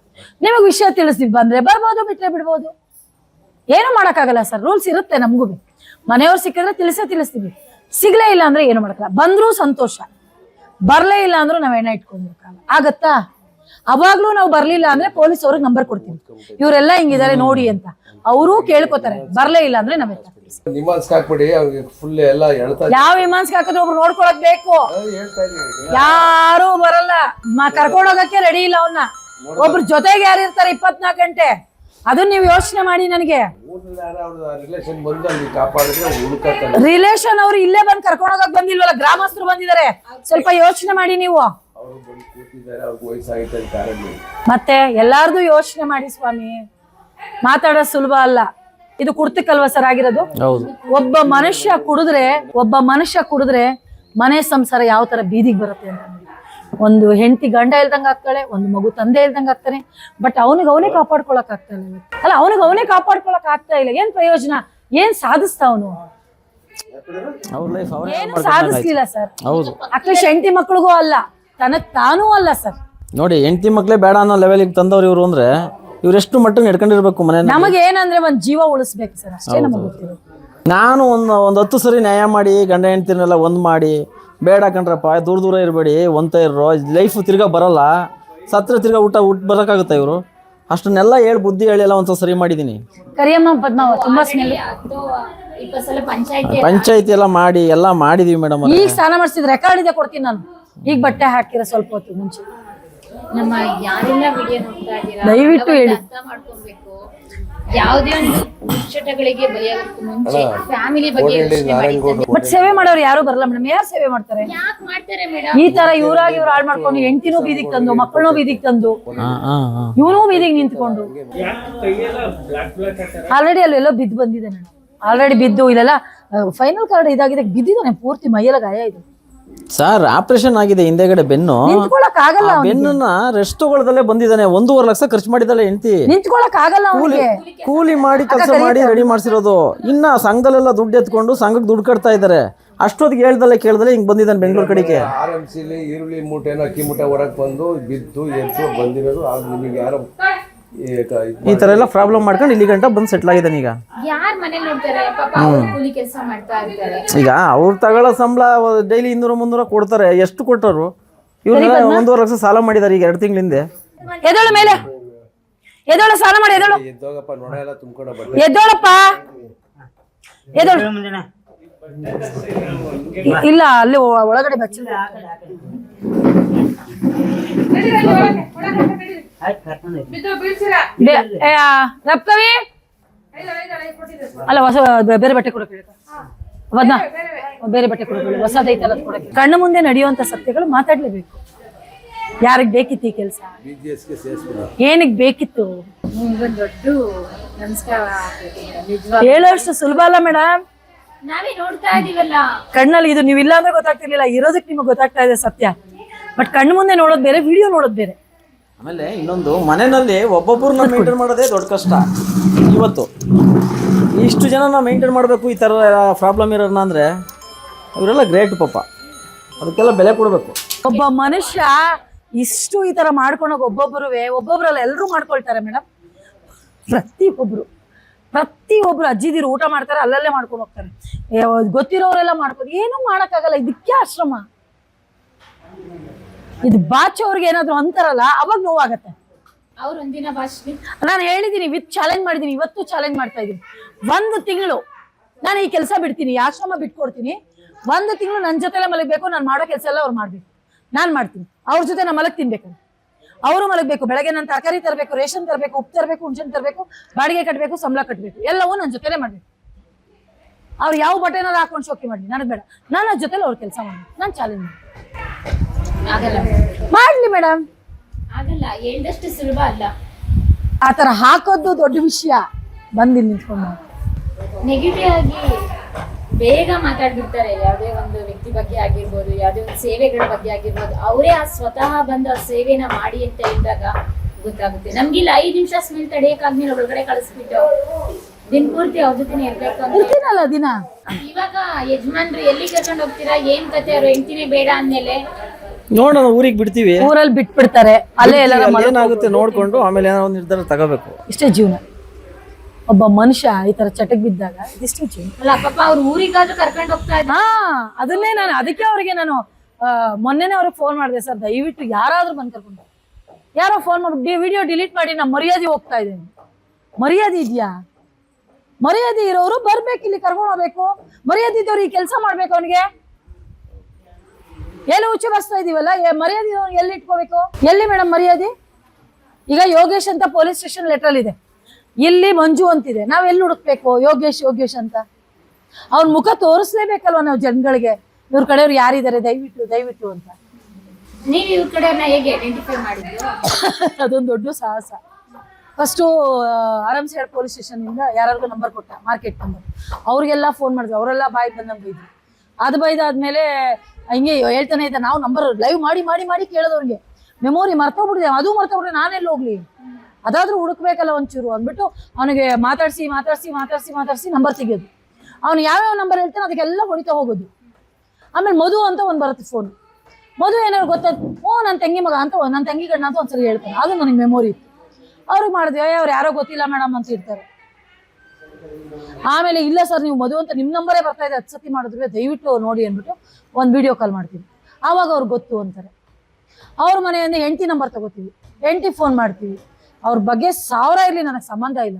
ನಿಮಗೆ ವಿಷಯ ತಿಳಿಸ್ತೀವಿ ಬಂದ್ರೆ ಬರ್ಬೋದು ಬಿಟ್ರೆ ಬಿಡ್ಬೋದು. ಏನು ಮಾಡೋಕ್ಕಾಗಲ್ಲ ಸರ್ ರೂಲ್ಸ್ ಇರುತ್ತೆ ನಮಗೂ. ಮನೆಯವ್ರು ಸಿಕ್ಕಿದ್ರೆ ತಿಳಿಸೇ ತಿಳಿಸ್ತೀವಿ. ಸಿಗ್ಲೇ ಇಲ್ಲ ಅಂದ್ರೆ ಏನು ಮಾಡಕ್ಕಲ್ಲ ಬಂದ್ರೂ ಸಂತೋಷ. ಬರ್ಲೇ ಇಲ್ಲ ಅಂದ್ರೂ ನಾವ್ ಎಣ್ಣೆ ಇಟ್ಕೊಂಡ್ಬೇಕಲ್ಲ ಆಗತ್ತಾ? ಅವಾಗ್ಲೂ ನಾವು ಬರ್ಲಿಲ್ಲ ಅಂದ್ರೆ ಪೊಲೀಸ್ ಅವ್ರಿಗೆ ನಂಬರ್ ಕೊಡ್ತೀವಿ. ಇವರೆಲ್ಲ ಹಿಂಗಿದ್ದಾರೆ ನೋಡಿ ಅಂತ. ಅವರು ಕೇಳ್ಕೊತಾರೆ. ಬರ್ಲೇ ಇಲ್ಲ ಅಂದ್ರೆ ನಾವ್ ಹಾಕ್ಬಿಡಿ ಅವ್ರಿಗೆ ಫುಲ್ ಎಲ್ಲ ಹೇಳ್ತಾ ಯಾವ ವಿಮಾನಕ್ಕೆ ಹಾಕಿದ್ರೆ ಒಬ್ರು ನೋಡ್ಕೊಳಕ್ ಬೇಕು. ಹೇಳ್ತಾ ಇದೀನಿ ಯಾರು ಬರಲ್ಲ. ಕರ್ಕೊಂಡೋಗಕ್ಕೆ ಕರ್ಕೊಂಡ್ ಹೋಗಕ್ಕೆ ರೆಡಿ ಇಲ್ಲ ಅವನ್ನ ಒಬ್ರು ಜೊತೆಗೆ ಯಾರು ಇರ್ತಾರೆ ಇಪ್ಪತ್ನಾಲ್ಕು ಗಂಟೆ? ಅದನ್ನ ನೀವು ಯೋಚನೆ ಮಾಡಿ ನನಗೆ. ರಿಲೇಶನ್ ಅವ್ರ ಇಲ್ಲೇ ಬಂದು ಕರ್ಕೊಂಡೋಗಕ್ ಬಂದಿಲ್ವಲ್ಲ ಗ್ರಾಮಸ್ಥರು ಬಂದಿದ್ದಾರೆ. ಸ್ವಲ್ಪ ಯೋಚನೆ ಮಾಡಿ ನೀವು. ಅವರು ಕೂತಿದ್ದಾರೆ ಅವ್ರಿಗೆ ವಯಸ್ಸಾಗೈತೆ ಕಾರಲ್ಲಿ ಮತ್ತೆ ಎಲ್ಲಾರ್ದು ಯೋಚನೆ ಮಾಡಿ ಸ್ವಾಮಿ. ಮಾತಾಡೋ ಸುಲಭ ಅಲ್ಲ. ಇದು ಕುಡ್ತಕ್ಕಲ್ವ ಸರ್ ಆಗಿರೋದು. ಒಬ್ಬ ಮನುಷ್ಯ ಕುಡಿದ್ರೆ ಒಬ್ಬ ಮನುಷ್ಯ ಕುಡಿದ್ರೆ ಮನೆ ಸಂಸಾರ ಯಾವ ತರ ಬೀದಿಗೆ ಬರುತ್ತೆ ಅಂತ. ಒಂದು ಹೆಂಡತಿ ಗಂಡ ಇಲ್ದಂಗ ಆಗ್ತಾಳೆ ಒಂದು ಮಗು ತಂದೆ ಇಲ್ದಂಗ ಆಗ್ತಾನೆ ಬಟ್ ಅವನಿಗೆ ಅವನೇ ಕಾಪಾಡ್ಕೊಳಕ್ ಆಗ್ತಾ ಇಲ್ಲ ಅಲ್ಲ ಅವನಿಗೆ ಅವನೇ ಕಾಪಾಡ್ಕೊಳಕ್ ಆಗ್ತಾ ಇಲ್ಲ. ಏನ್ ಪ್ರಯೋಜನ? ಏನ್ ಸಾಧಿಸ್ತಾ ಅವನು? ಏನು ಸಾಧಿಸ್ಲಿಲ್ಲ ಸರ್. ಹೌದು. ಅಟ್ಲೀಸ್ಟ್ ಹೆಂಡತಿ ಮಕ್ಳಿಗೂ ಅಲ್ಲ ತನಗ್ ತಾನೂ ಅಲ್ಲ ಸರ್. ನೋಡಿ ಹೆಂಡತಿ ಮಕ್ಳೇ ಬೇಡ ಅನ್ನೋ ಲೆವೆಲಿಗೆ ತಂದವ್ರು ಇವ್ರು ಅಂದ್ರೆ ಇವರೆಷ್ಟು ಎಷ್ಟು ಮಟ್ಟಿಗೆ ನಡ್ಕೊಂಡಿರ್ಬೇಕು ಮನೆ ನಮಗೆ ಏನಂದ್ರೆ ಒಂದ್ ಜೀವ ಉಳಿಸ್ಬೇಕು ಸರ್ ಅಷ್ಟೇ ನಮಗೆ ಗೊತ್ತಿರೋದು. ನಾನು ಒಂದು ಒಂದು ಹತ್ತು ಸರಿ ನ್ಯಾಯ ಮಾಡಿ ಗಂಡ ಹೆಂಡತಿನೆಲ್ಲ ಒಂದು ಮಾಡಿ ಬೇಡ ಕಣ್ರಪ್ಪ ದೂರ ದೂರ ಇರಬೇಡಿ ಒಂತ ಇರೋ ಲೈಫ್ ತಿರ್ಗಾ ಬರಲ್ಲ. ಸತ್ರ ತಿರ್ಗಾ ಊಟ ಊಟ ಬರೋಕ್ಕಾಗುತ್ತಾ ಇವರು? ಅಷ್ಟನ್ನೆಲ್ಲ ಹೇಳಿ ಬುದ್ಧಿ ಹೇಳಿ ಎಲ್ಲ ಒಂದ್ಸಲ ಸರಿ ಮಾಡಿದ್ದೀನಿ ಕರಿಯಮ್ಮ ಪದ್ಮಾವ ತುಂಬಾ ಸ್ಮೆಲ್ ಹತ್ತು ಸಲ ಪಂಚಾಯತಿ ಪಂಚಾಯತಿ ಎಲ್ಲ ಮಾಡಿ ಎಲ್ಲ ಮಾಡಿದೀವಿ ಮೇಡಮ್ ಈಗ ಸ್ನಾನ ಮಾಡಿಸಿದ ರೆಕಾರ್ಡ್ ಇದೆ ಕೊಡ್ತೀನಿ ನಾನು. ಈಗ ಬಟ್ಟೆ ಹಾಕಿರ ಸ್ವಲ್ಪ ಹೊತ್ತು ಮುಂಚೆ. ನಮ್ಮ ಯಾರೆಲ್ಲ ವಿಡಿಯೋ ನೋಡ್ತಾ ಇದ್ದೀರಾ? ದಯವಿಟ್ಟು ಹೇಳಿ. ಅರ್ಥ ಮಾಡ್ಕೊಬೇಕು. ಯಾವುದೇ ಒಂದು ದುಶ್ಚಟಗಳಿಗೆ ಮುಂಚೆ ಫ್ಯಾಮಿಲಿ ಬಗ್ಗೆ ಯೋಚನೆ ಮಾಡಿ ಬಟ್ ಸೇವೆ ಮಾಡೋರು ಯಾರು ಬರಲ್ಲ ಮೇಡಮ್ ಯಾರು ಸೇವೆ ಮಾಡ್ತಾರೆ? ಯಾಕೆ ಮಾಡ್ತಾರೆ ಮೇಡಮ್ ಈ ತರ ಇವ್ರಾಗಿ ಇವ್ರು ಹಾಳು ಮಾಡ್ಕೊಂಡು ಹೆಂಡತಿನೂ ಬೀದಿಗೆ ತಂದು ಮಕ್ಕಳನ್ನೂ ಬೀದಿಗೆ ತಂದು ಇವನು ಬೀದಿಗೆ ನಿಂತ್ಕೊಂಡು. ಆಲ್ರೆಡಿ ಅಲ್ಲೆಲ್ಲೋ ಬಿದ್ದು ಬಂದಿದೆ ಮೇಡಮ್ ಆಲ್ರೆಡಿ ಬಿದ್ದು ಇಲ್ಲೆಲ್ಲ ಫೈನಲ್ ಕಾರ್ಡ್ ಇದಾಗಿದೆ ಬಿದ್ದಿದ್ದಾನೆ ಪೂರ್ತಿ ಮೈಯೆಲ್ಲ ಗಾಯ ಇದೆ ಸರ್ ಆಪರೇಷನ್ ಆಗಿದೆ ಹಿಂದೆಗಡೆ ಬೆನ್ನು. ನಿಂತ್ಕೊಳಕ್ ಆಗಲ್ಲ ಆ ಬೆನ್ನನ್ನ ರೆಸ್ಟ್ ತಗೊಳ್ದಲ್ಲೇ ಬಂದಿದ್ದಾನೆ. ಒಂದೂವರೆ ಲಕ್ಷ ಖರ್ಚು ಮಾಡಿದ್ದಾಳೆ ಹೆಂಡತಿ. ನಿಂತ್ಕೊಳಕ್ ಆಗಲ್ಲ ಅವನಿಗೆ. ಕೂಲಿ ಮಾಡಿ ಕೆಲಸ ಮಾಡಿ ರೆಡಿ ಮಾಡಿಸಿರೋದು. ಇನ್ನ ಸಂಘದಲ್ಲೆಲ್ಲ ದುಡ್ಡು ಎತ್ಕೊಂಡು ಸಂಘಕ್ಕೆ ದುಡ್ಡು ಕಟ್ತಾ ಇದ್ದಾರೆ. ಅಷ್ಟೊತ್ತಿಗೆ ಹೇಳ್ದಲ್ಲೇ ಕೇಳ್ದಲ್ಲೇ ಹಿಂಗ್ ಬಂದಿದ್ದಾನೆ ಬೆಂಗಳೂರು ಕಡೆಗೆ. ಆರ್ ಎಂ ಸಿಲಿ ಈರುಳ್ಳಿ ಮೂಟೆನ ಅಕ್ಕಿ ಮೂಟೆ ಹೊರಗೆ ಬಂದು ಬಿದ್ದು ಎದ್ದು ಬಂದಿರೋದು. ಆಗ ನಿಮಗೆ ಯಾರೋ ಈ ತರ ಎಲ್ಲ ಪ್ರಾಬ್ಲಮ್ ಮಾಡ್ಕೊಂಡು ಇಲ್ಲಿ ಗಂಟ ಬಂದು ಸೆಟ್ಲ್ ಆಗಿದ್ದಾನೆ ಈಗ. ಯಾರ್ ಮನೆ ನೋಡ್ತಾರೆ? ಪಾಪ ಅವ್ರು ಕೂಲಿ ಕೆಲಸ ಮಾಡ್ತಾ ಇರ್ತಾರೆ. ಈಗ ಅವ್ರು ತಗೊಳ್ಳೋ ಸಂಬಳ ಡೈಲಿ ಇನ್ನೂರ ಮುನ್ನೂರ ಕೊಡ್ತಾರೆ. ಎಷ್ಟು ಕೊಟ್ಟರು ಇವ್ರು ಒಂದೂವರೆ ಲಕ್ಷ ಸಾಲ ಮಾಡಿದಾರೆ ಈಗ ಎರಡು ತಿಂಗಳಿಂದ. ಎದೋಳು ಮೇಲೆ. ಎದೋಳು ಸಾಲ ಮಾಡಿ ಎದೋಳು ಎದ್ದೋಗಪ್ಪ ನೊಣ ಎಲ್ಲ ತುಂಬ್ಕೊಂಡ ಬಟ್ಟೆ ಎದ್ದೋಳಪ್ಪ. ಎದೋಳು ಇಲ್ಲ ಅಲ್ಲಿ ಒಳಗಡೆ ಬಚ್ಚಲ ರಪ್ಕವಿ ಅಲ್ಲ ಹೊಸ ಬೇರೆ ಬಟ್ಟೆ ಕೊಡಕ್ಕೆ ಹೇಳು. ಬದ್ನ ಬೇರೆ ಬಟ್ಟೆ ಕೊಡಕ್ಕೆ ಹೇಳು. ಹೊಸದೈತಲ್ಲ ಕೊಡಕ್ಕೆ. ಕಣ್ಣು ಮುಂದೆ ನಡೆಯುವಂತ ಸತ್ಯಗಳು ಮಾತಾಡ್ಲೇಬೇಕು. ಯಾರಿಗ್ ಬೇಕಿತ್ತು ಈ ಕೆಲಸ? ಏನಕ್ಕೆ ಬೇಕಿತ್ತು? ದೊಡ್ಡ ಹೇಳೋಷ್ಟು ಸುಲಭ ಅಲ್ಲ ಮೇಡಮ್? ನಾವೇ ನೋಡ್ತಾ ಇದೀವಲ್ಲ. ಕಣ್ಣಲ್ಲಿ ಇದು ನೀವು ಇಲ್ಲ ಅಂದ್ರೆ ಗೊತ್ತಾಗ್ತಿರ್ಲಿಲ್ಲ. ಇರೋದಕ್ಕೆ ನಿಮಗೆ ಗೊತ್ತಾಗ್ತಾ ಇದೆ ಸತ್ಯ. ಬಟ್ ಕಣ್ಣು ಮುಂದೆ ನೋಡೋದು ಬೇರೆ ವಿಡಿಯೋ ನೋಡೋದು ಬೇರೆ. ಆಮೇಲೆ ಇನ್ನೊಂದು, ಮನೆಯಲ್ಲಿ ಒಬ್ಬೊಬ್ಬರನ್ನ ಮೇಂಟೈನ್ ಮಾಡೋದೇ ದೊಡ್ಡ ಕಷ್ಟ. ಇವತ್ತು ಇಷ್ಟು ಜನನ ಮೇಂಟೈನ್ ಮಾಡಬೇಕು ಈ ಥರ ಪ್ರಾಬ್ಲಮ್ ಇರೋಣ ಅಂದರೆ ಇವರೆಲ್ಲ ಗ್ರೇಟ್ ಪಾಪ. ಅದಕ್ಕೆಲ್ಲ ಬೆಲೆ ಕೊಡಬೇಕು. ಒಬ್ಬ ಮನುಷ್ಯ ಇಷ್ಟು ಈ ತರ ಮಾಡ್ಕೊಂಡೋಗಿ ಒಬ್ಬೊಬ್ಬರು ಒಬ್ಬೊಬ್ಬರಲ್ಲ ಎಲ್ಲರೂ ಮಾಡ್ಕೊಳ್ತಾರೆ ಮೇಡಮ್ ಪ್ರತಿ ಪ್ರತಿಯೊಬ್ಬರು ಪ್ರತಿ ಒಬ್ರು ಅಜ್ಜಿದಿರು ಊಟ ಮಾಡ್ತಾರೆ, ಅಲ್ಲಲ್ಲೇ ಮಾಡ್ಕೊಂಡು ಹೋಗ್ತಾರೆ. ಗೊತ್ತಿರೋರೆಲ್ಲ ಮಾಡ್ಕೊಂಡು ಏನೂ ಮಾಡೋಕ್ಕಾಗಲ್ಲ. ಇದಕ್ಕೆ ಆಶ್ರಮ ಇದು ಬಾಚೋರ್ಗೆ ಏನಾದ್ರು ಅಂತಾರಲ್ಲ ಅವಾಗ ನೋವಾಗತ್ತೆ. ಅವ್ರ ನಾನು ಹೇಳಿದೀನಿ ವಿತ್ ಚಾಲೆಂಜ್ ಮಾಡಿದೀನಿ ಇವತ್ತು ಚಾಲೆಂಜ್ ಮಾಡ್ತಾ ಇದೀನಿ. ಒಂದು ತಿಂಗಳು ನಾನು ಈ ಕೆಲಸ ಬಿಡ್ತೀನಿ ಆಶ್ರಮ ಬಿಟ್ಕೊಡ್ತೀನಿ. ಒಂದು ತಿಂಗಳು ನನ್ನ ಜೊತೆಲೆ ಮಲಗಬೇಕು ನಾನು ಮಾಡೋ ಕೆಲಸ ಎಲ್ಲ ಅವ್ರು ಮಾಡ್ಬೇಕು. ನಾನು ಮಾಡ್ತೀನಿ. ಅವ್ರ ಜೊತೆ ನಾನು ಮಲಗ್ ತಿನ್ಬೇಕು. ಅವರು ಮಲಗಬೇಕು ಬೆಳಗ್ಗೆ ನಾನು ತರಕಾರಿ ತರಬೇಕು ರೇಷನ್ ತರಬೇಕು ಉಪ್ಪು ತರಬೇಕು ಹುಣಸೆನ್ ತರಬೇಕು ಬಾಡಿಗೆ ಕಟ್ಟಬೇಕು ಸಂಬಳ ಕಟ್ಟಬೇಕು ಎಲ್ಲವೂ ನನ್ನ ಜೊತೆಲೆ ಮಾಡ್ಬೇಕು. ಅವ್ರು ಯಾವ ಬಟ್ಟೆನಾದ್ರು ಹಾಕೊಂಡು ಶೋಕಿ ಮಾಡಿ ನನಗೆ ಬೇಡ. ನಾನು ಅದ್ರ ಜೊತೆಲಿ ಅವ್ರ ಕೆಲಸ ಮಾಡಿ ನಾನು ಚಾಲೆಂಜ್ ಮಾಡಿ ಮಾಡ್ಲಿ ಮೇಡಮ್ ಆಗಲ್ಲ ಹೇಳ್ದಷ್ಟು ಸುಲಭ ಅಲ್ಲ. ಆ ಥರ ಹಾಕೋದು ದೊಡ್ಡ ವಿಷಯ. ಬಂದಿ ನಿಂತ್ಕೊಂಡು. ನೆಗೆಟಿವ್ ಆಗಿ ಬೇಗ ಮಾತಾಡ್ಬಿಡ್ತಾರೆ. ಯಾವುದೇ ಒಂದು ವ್ಯಕ್ತಿ ಬಗ್ಗೆ ಆಗಿರ್ಬೋದು ಯಾವುದೇ ಒಂದು ಸೇವೆಗಳ ಬಗ್ಗೆ ಆಗಿರ್ಬೋದು ಅವರೇ ಆ ಸ್ವತಃ ಬಂದು ಆ ಸೇವೆನ ಮಾಡಿ ಅಂತ ಹೇಳಿದಾಗ ಗೊತ್ತಾಗುತ್ತೆ. ನಮ್ಗಿಲ್ಲ ಐದು ನಿಮಿಷ ಸ್ಮೆಲ್ ತಡೆಯಕ್ಕಾಗ್ಮೇಲೆ ಒಳಗಡೆ ಕಳಿಸ್ಬಿಟ್ಟು ದಿನ ಪೂರ್ತಿ ಅವ್ರ ಜೊತೆನೆ ಇರ್ಬೇಕು ಇರ್ತೀನಲ್ಲ ದಿನ? ಇವಾಗ ಯಜಮಾನ್ರು ಎಲ್ಲಿ ಕರ್ಕೊಂಡು ಹೋಗ್ತೀರಾ? ಏನ್ ಕತೆ? ಅವ್ರು ಹೆಂಡ್ತಿನೇ ಬೇಡ ಅಂದ್ಮೇಲೆ ನೋಡೋಣ ಊರಿಗೆ ಬಿಡ್ತೀವಿ. ಊರಲ್ಲಿ ಬಿಟ್ಬಿಡ್ತಾರೆ. ಅಲ್ಲೇ ಎಲ್ಲಾರ ಮಲಗ್ ಏನಾಗುತ್ತೆ ನೋಡ್ಕೊಂಡು ಆಮೇಲೆ ಏನೋ ಒಂದು ನಿರ್ಧಾರ ತಗೋಬೇಕು. ಇಷ್ಟೇ ಜೀವನ. ಒಬ್ಬ ಮನುಷ್ಯ ಈ ತರ ಚಟಕ್ ಬಿದ್ದಾಗ ಇದಿಷ್ಟೇ ಜೀವನ. ಅಲ್ಲ ಪಾಪ ಅವ್ರ ಊರಿಗಾದ್ರೂ ಕರ್ಕೊಂಡು ಹೋಗ್ತಾ ಹಾ ಅದನ್ನೇ ನಾನು ಅದಕ್ಕೆ ಅವರಿಗೆ ನಾನು ಆ, ಮೊನ್ನೆನೇ ಅವ್ರಿಗೆ ಫೋನ್ ಮಾಡಿದೆ ಸರ್ ದಯವಿಟ್ಟು ಯಾರಾದ್ರೂ ಬಂದು ಕರ್ಕೊಂಡು ಹೋಗಿ. ಯಾರೋ ಫೋನ್ ಮಾಡಿ ವಿಡಿಯೋ ಡಿಲೀಟ್ ಮಾಡಿ ನಾನು ಮರ್ಯಾದೆ ಹೋಗ್ತಾ ಇದ್ದೀನಿ. ಮರ್ಯಾದೆ ಇದೆಯಾ? ಮರ್ಯಾದೆ ಇರೋರು ಬರ್ಬೇಕು ಇಲ್ಲಿ ಕರ್ಕೊಂಡು ಹೋಗ್ಬೇಕು. ಮರ್ಯಾದೆ ಇದ್ದವ್ರು ಈ ಕೆಲಸ ಮಾಡ್ಬೇಕು ಅವನಿಗೆ. ಎಲ್ಲಿ ಹುಚ್ಚು ಬಸ್ತಾ ಇದೀವಲ್ಲ? ಮರ್ಯಾದೆ ಎಲ್ಲಿ ಇಟ್ಕೋಬೇಕು? ಎಲ್ಲಿ ಮೇಡಮ್ ಮರ್ಯಾದೆ? ಈಗ ಯೋಗೇಶ್ ಅಂತ ಪೊಲೀಸ್ ಸ್ಟೇಷನ್ ಲೆಟರ್ ಇದೆ ಇಲ್ಲಿ ಮಂಜು ಅಂತಿದೆ. ನಾವ್ ಎಲ್ಲಿ ಹುಡುಕ್ಬೇಕು ಯೋಗೇಶ್ ಯೋಗೇಶ್ ಅಂತ? ಅವ್ನ ಮುಖ ತೋರಿಸ್ಲೇಬೇಕಲ್ವ ನಾವು ಜನಗಳಿಗೆ? ಇವ್ರ ಕಡೆಯವ್ರು ಯಾರಿದ್ದಾರೆ? ದಯವಿಟ್ಟು ದಯವಿಟ್ಟು ಅಂತ. ಅದೊಂದು ದೊಡ್ಡ ಸಾಹಸ. ಫಸ್ಟು ಆರಾಮ್ಸೇಡ್ ಪೊಲೀಸ್ ಸ್ಟೇಷನ್ ಇಂದ ಯಾರಿಗೂ ನಂಬರ್ ಕೊಟ್ಟ ಮಾರ್ಕೆಟ್ ನಂಬರ್ ಅವ್ರಿಗೆಲ್ಲ ಫೋನ್ ಮಾಡಿದ್ರು ಅವರೆಲ್ಲ ಬಾಯಿ ಬಂದಂಗೆ ಬೈದ್ರು ಅದು ಬೈದಾದ್ಮೇಲೆ ಹಿಂಗೆ ಹೇಳ್ತಾನೆ ಇದ್ದ. ನಾವು ನಂಬರ್ ಲೈವ್ ಮಾಡಿ ಮಾಡಿ ಮಾಡಿ ಕೇಳೋದವ್ರಿಗೆ. ಮೆಮೊರಿ ಮರ್ತೋಗ್ಬಿಟ್ಟಿದೆ. ಅದು ಮರ್ತೋಗ್ಬಿಟ್ರೆ ನಾನೆಲ್ಲಿ ಹೋಗ್ಲಿ? ಅದಾದ್ರೂ ಹುಡುಕ್ಬೇಕಲ್ಲ ಒಂಚೂರು ಅಂದ್ಬಿಟ್ಟು ಅವನಿಗೆ ಮಾತಾಡಿಸಿ ಮಾತಾಡಿಸಿ ಮಾತಾಡಿಸಿ ಮಾತಾಡಿಸಿ ನಂಬರ್ ತೆಗಿಯೋದು. ಅವ್ನು ಯಾವ್ಯಾವ ನಂಬರ್ ಹೇಳ್ತಾನೆ ಅದಕ್ಕೆಲ್ಲ ಹೊಡಿತಾ ಹೋಗೋದು. ಆಮೇಲೆ ಮಧು ಅಂತ ಒಂದು ಬರುತ್ತೆ ಫೋನ್ ಮಧು ಏನಾದ್ರು ಗೊತ್ತಾಯ್ತು ಓ ನನ್ನ ತಂಗಿ ಮಗ ಅಂತ ನನ್ನ ತಂಗಿ ಗಂಡ ಅಂತ ಒಂದ್ಸರಿ ಹೇಳ್ತಾನೆ. ಅದು ನನಗೆ ಮೆಮೊರಿ ಇತ್ತು. ಅವ್ರಿಗೆ ಮಾಡಿದ್ವಿ. ಅವ್ರು ಯಾರೋ ಗೊತ್ತಿಲ್ಲ ಮೇಡಮ್ ಅಂತ ಇರ್ತಾರೆ. ಆಮೇಲೆ ಇಲ್ಲ ಸರ್, ನೀವು ಮದುವೆ ಅಂತ ನಿಮ್ಮ ನಂಬರೇ ಬರ್ತಾ ಇದೆ, ಹತ್ತು ಸತಿ ಮಾಡಿದ್ರೆ ದಯವಿಟ್ಟು ನೋಡಿ ಅಂದ್ಬಿಟ್ಟು ಒಂದು ವಿಡಿಯೋ ಕಾಲ್ ಮಾಡ್ತೀವಿ ಆವಾಗ ಅವ್ರಿಗೆ ಗೊತ್ತು ಅಂತಾರೆ. ಅವ್ರ ಮನೆಯಿಂದ ಎಂಟಿ ನಂಬರ್ ತಗೋತೀವಿ, ಹೆಂಡತಿ ಫೋನ್ ಮಾಡ್ತೀವಿ. ಅವ್ರ ಬಗ್ಗೆ ಸಾವಿರ ಇರಲಿ, ನನಗೆ ಸಂಬಂಧ ಇಲ್ಲ.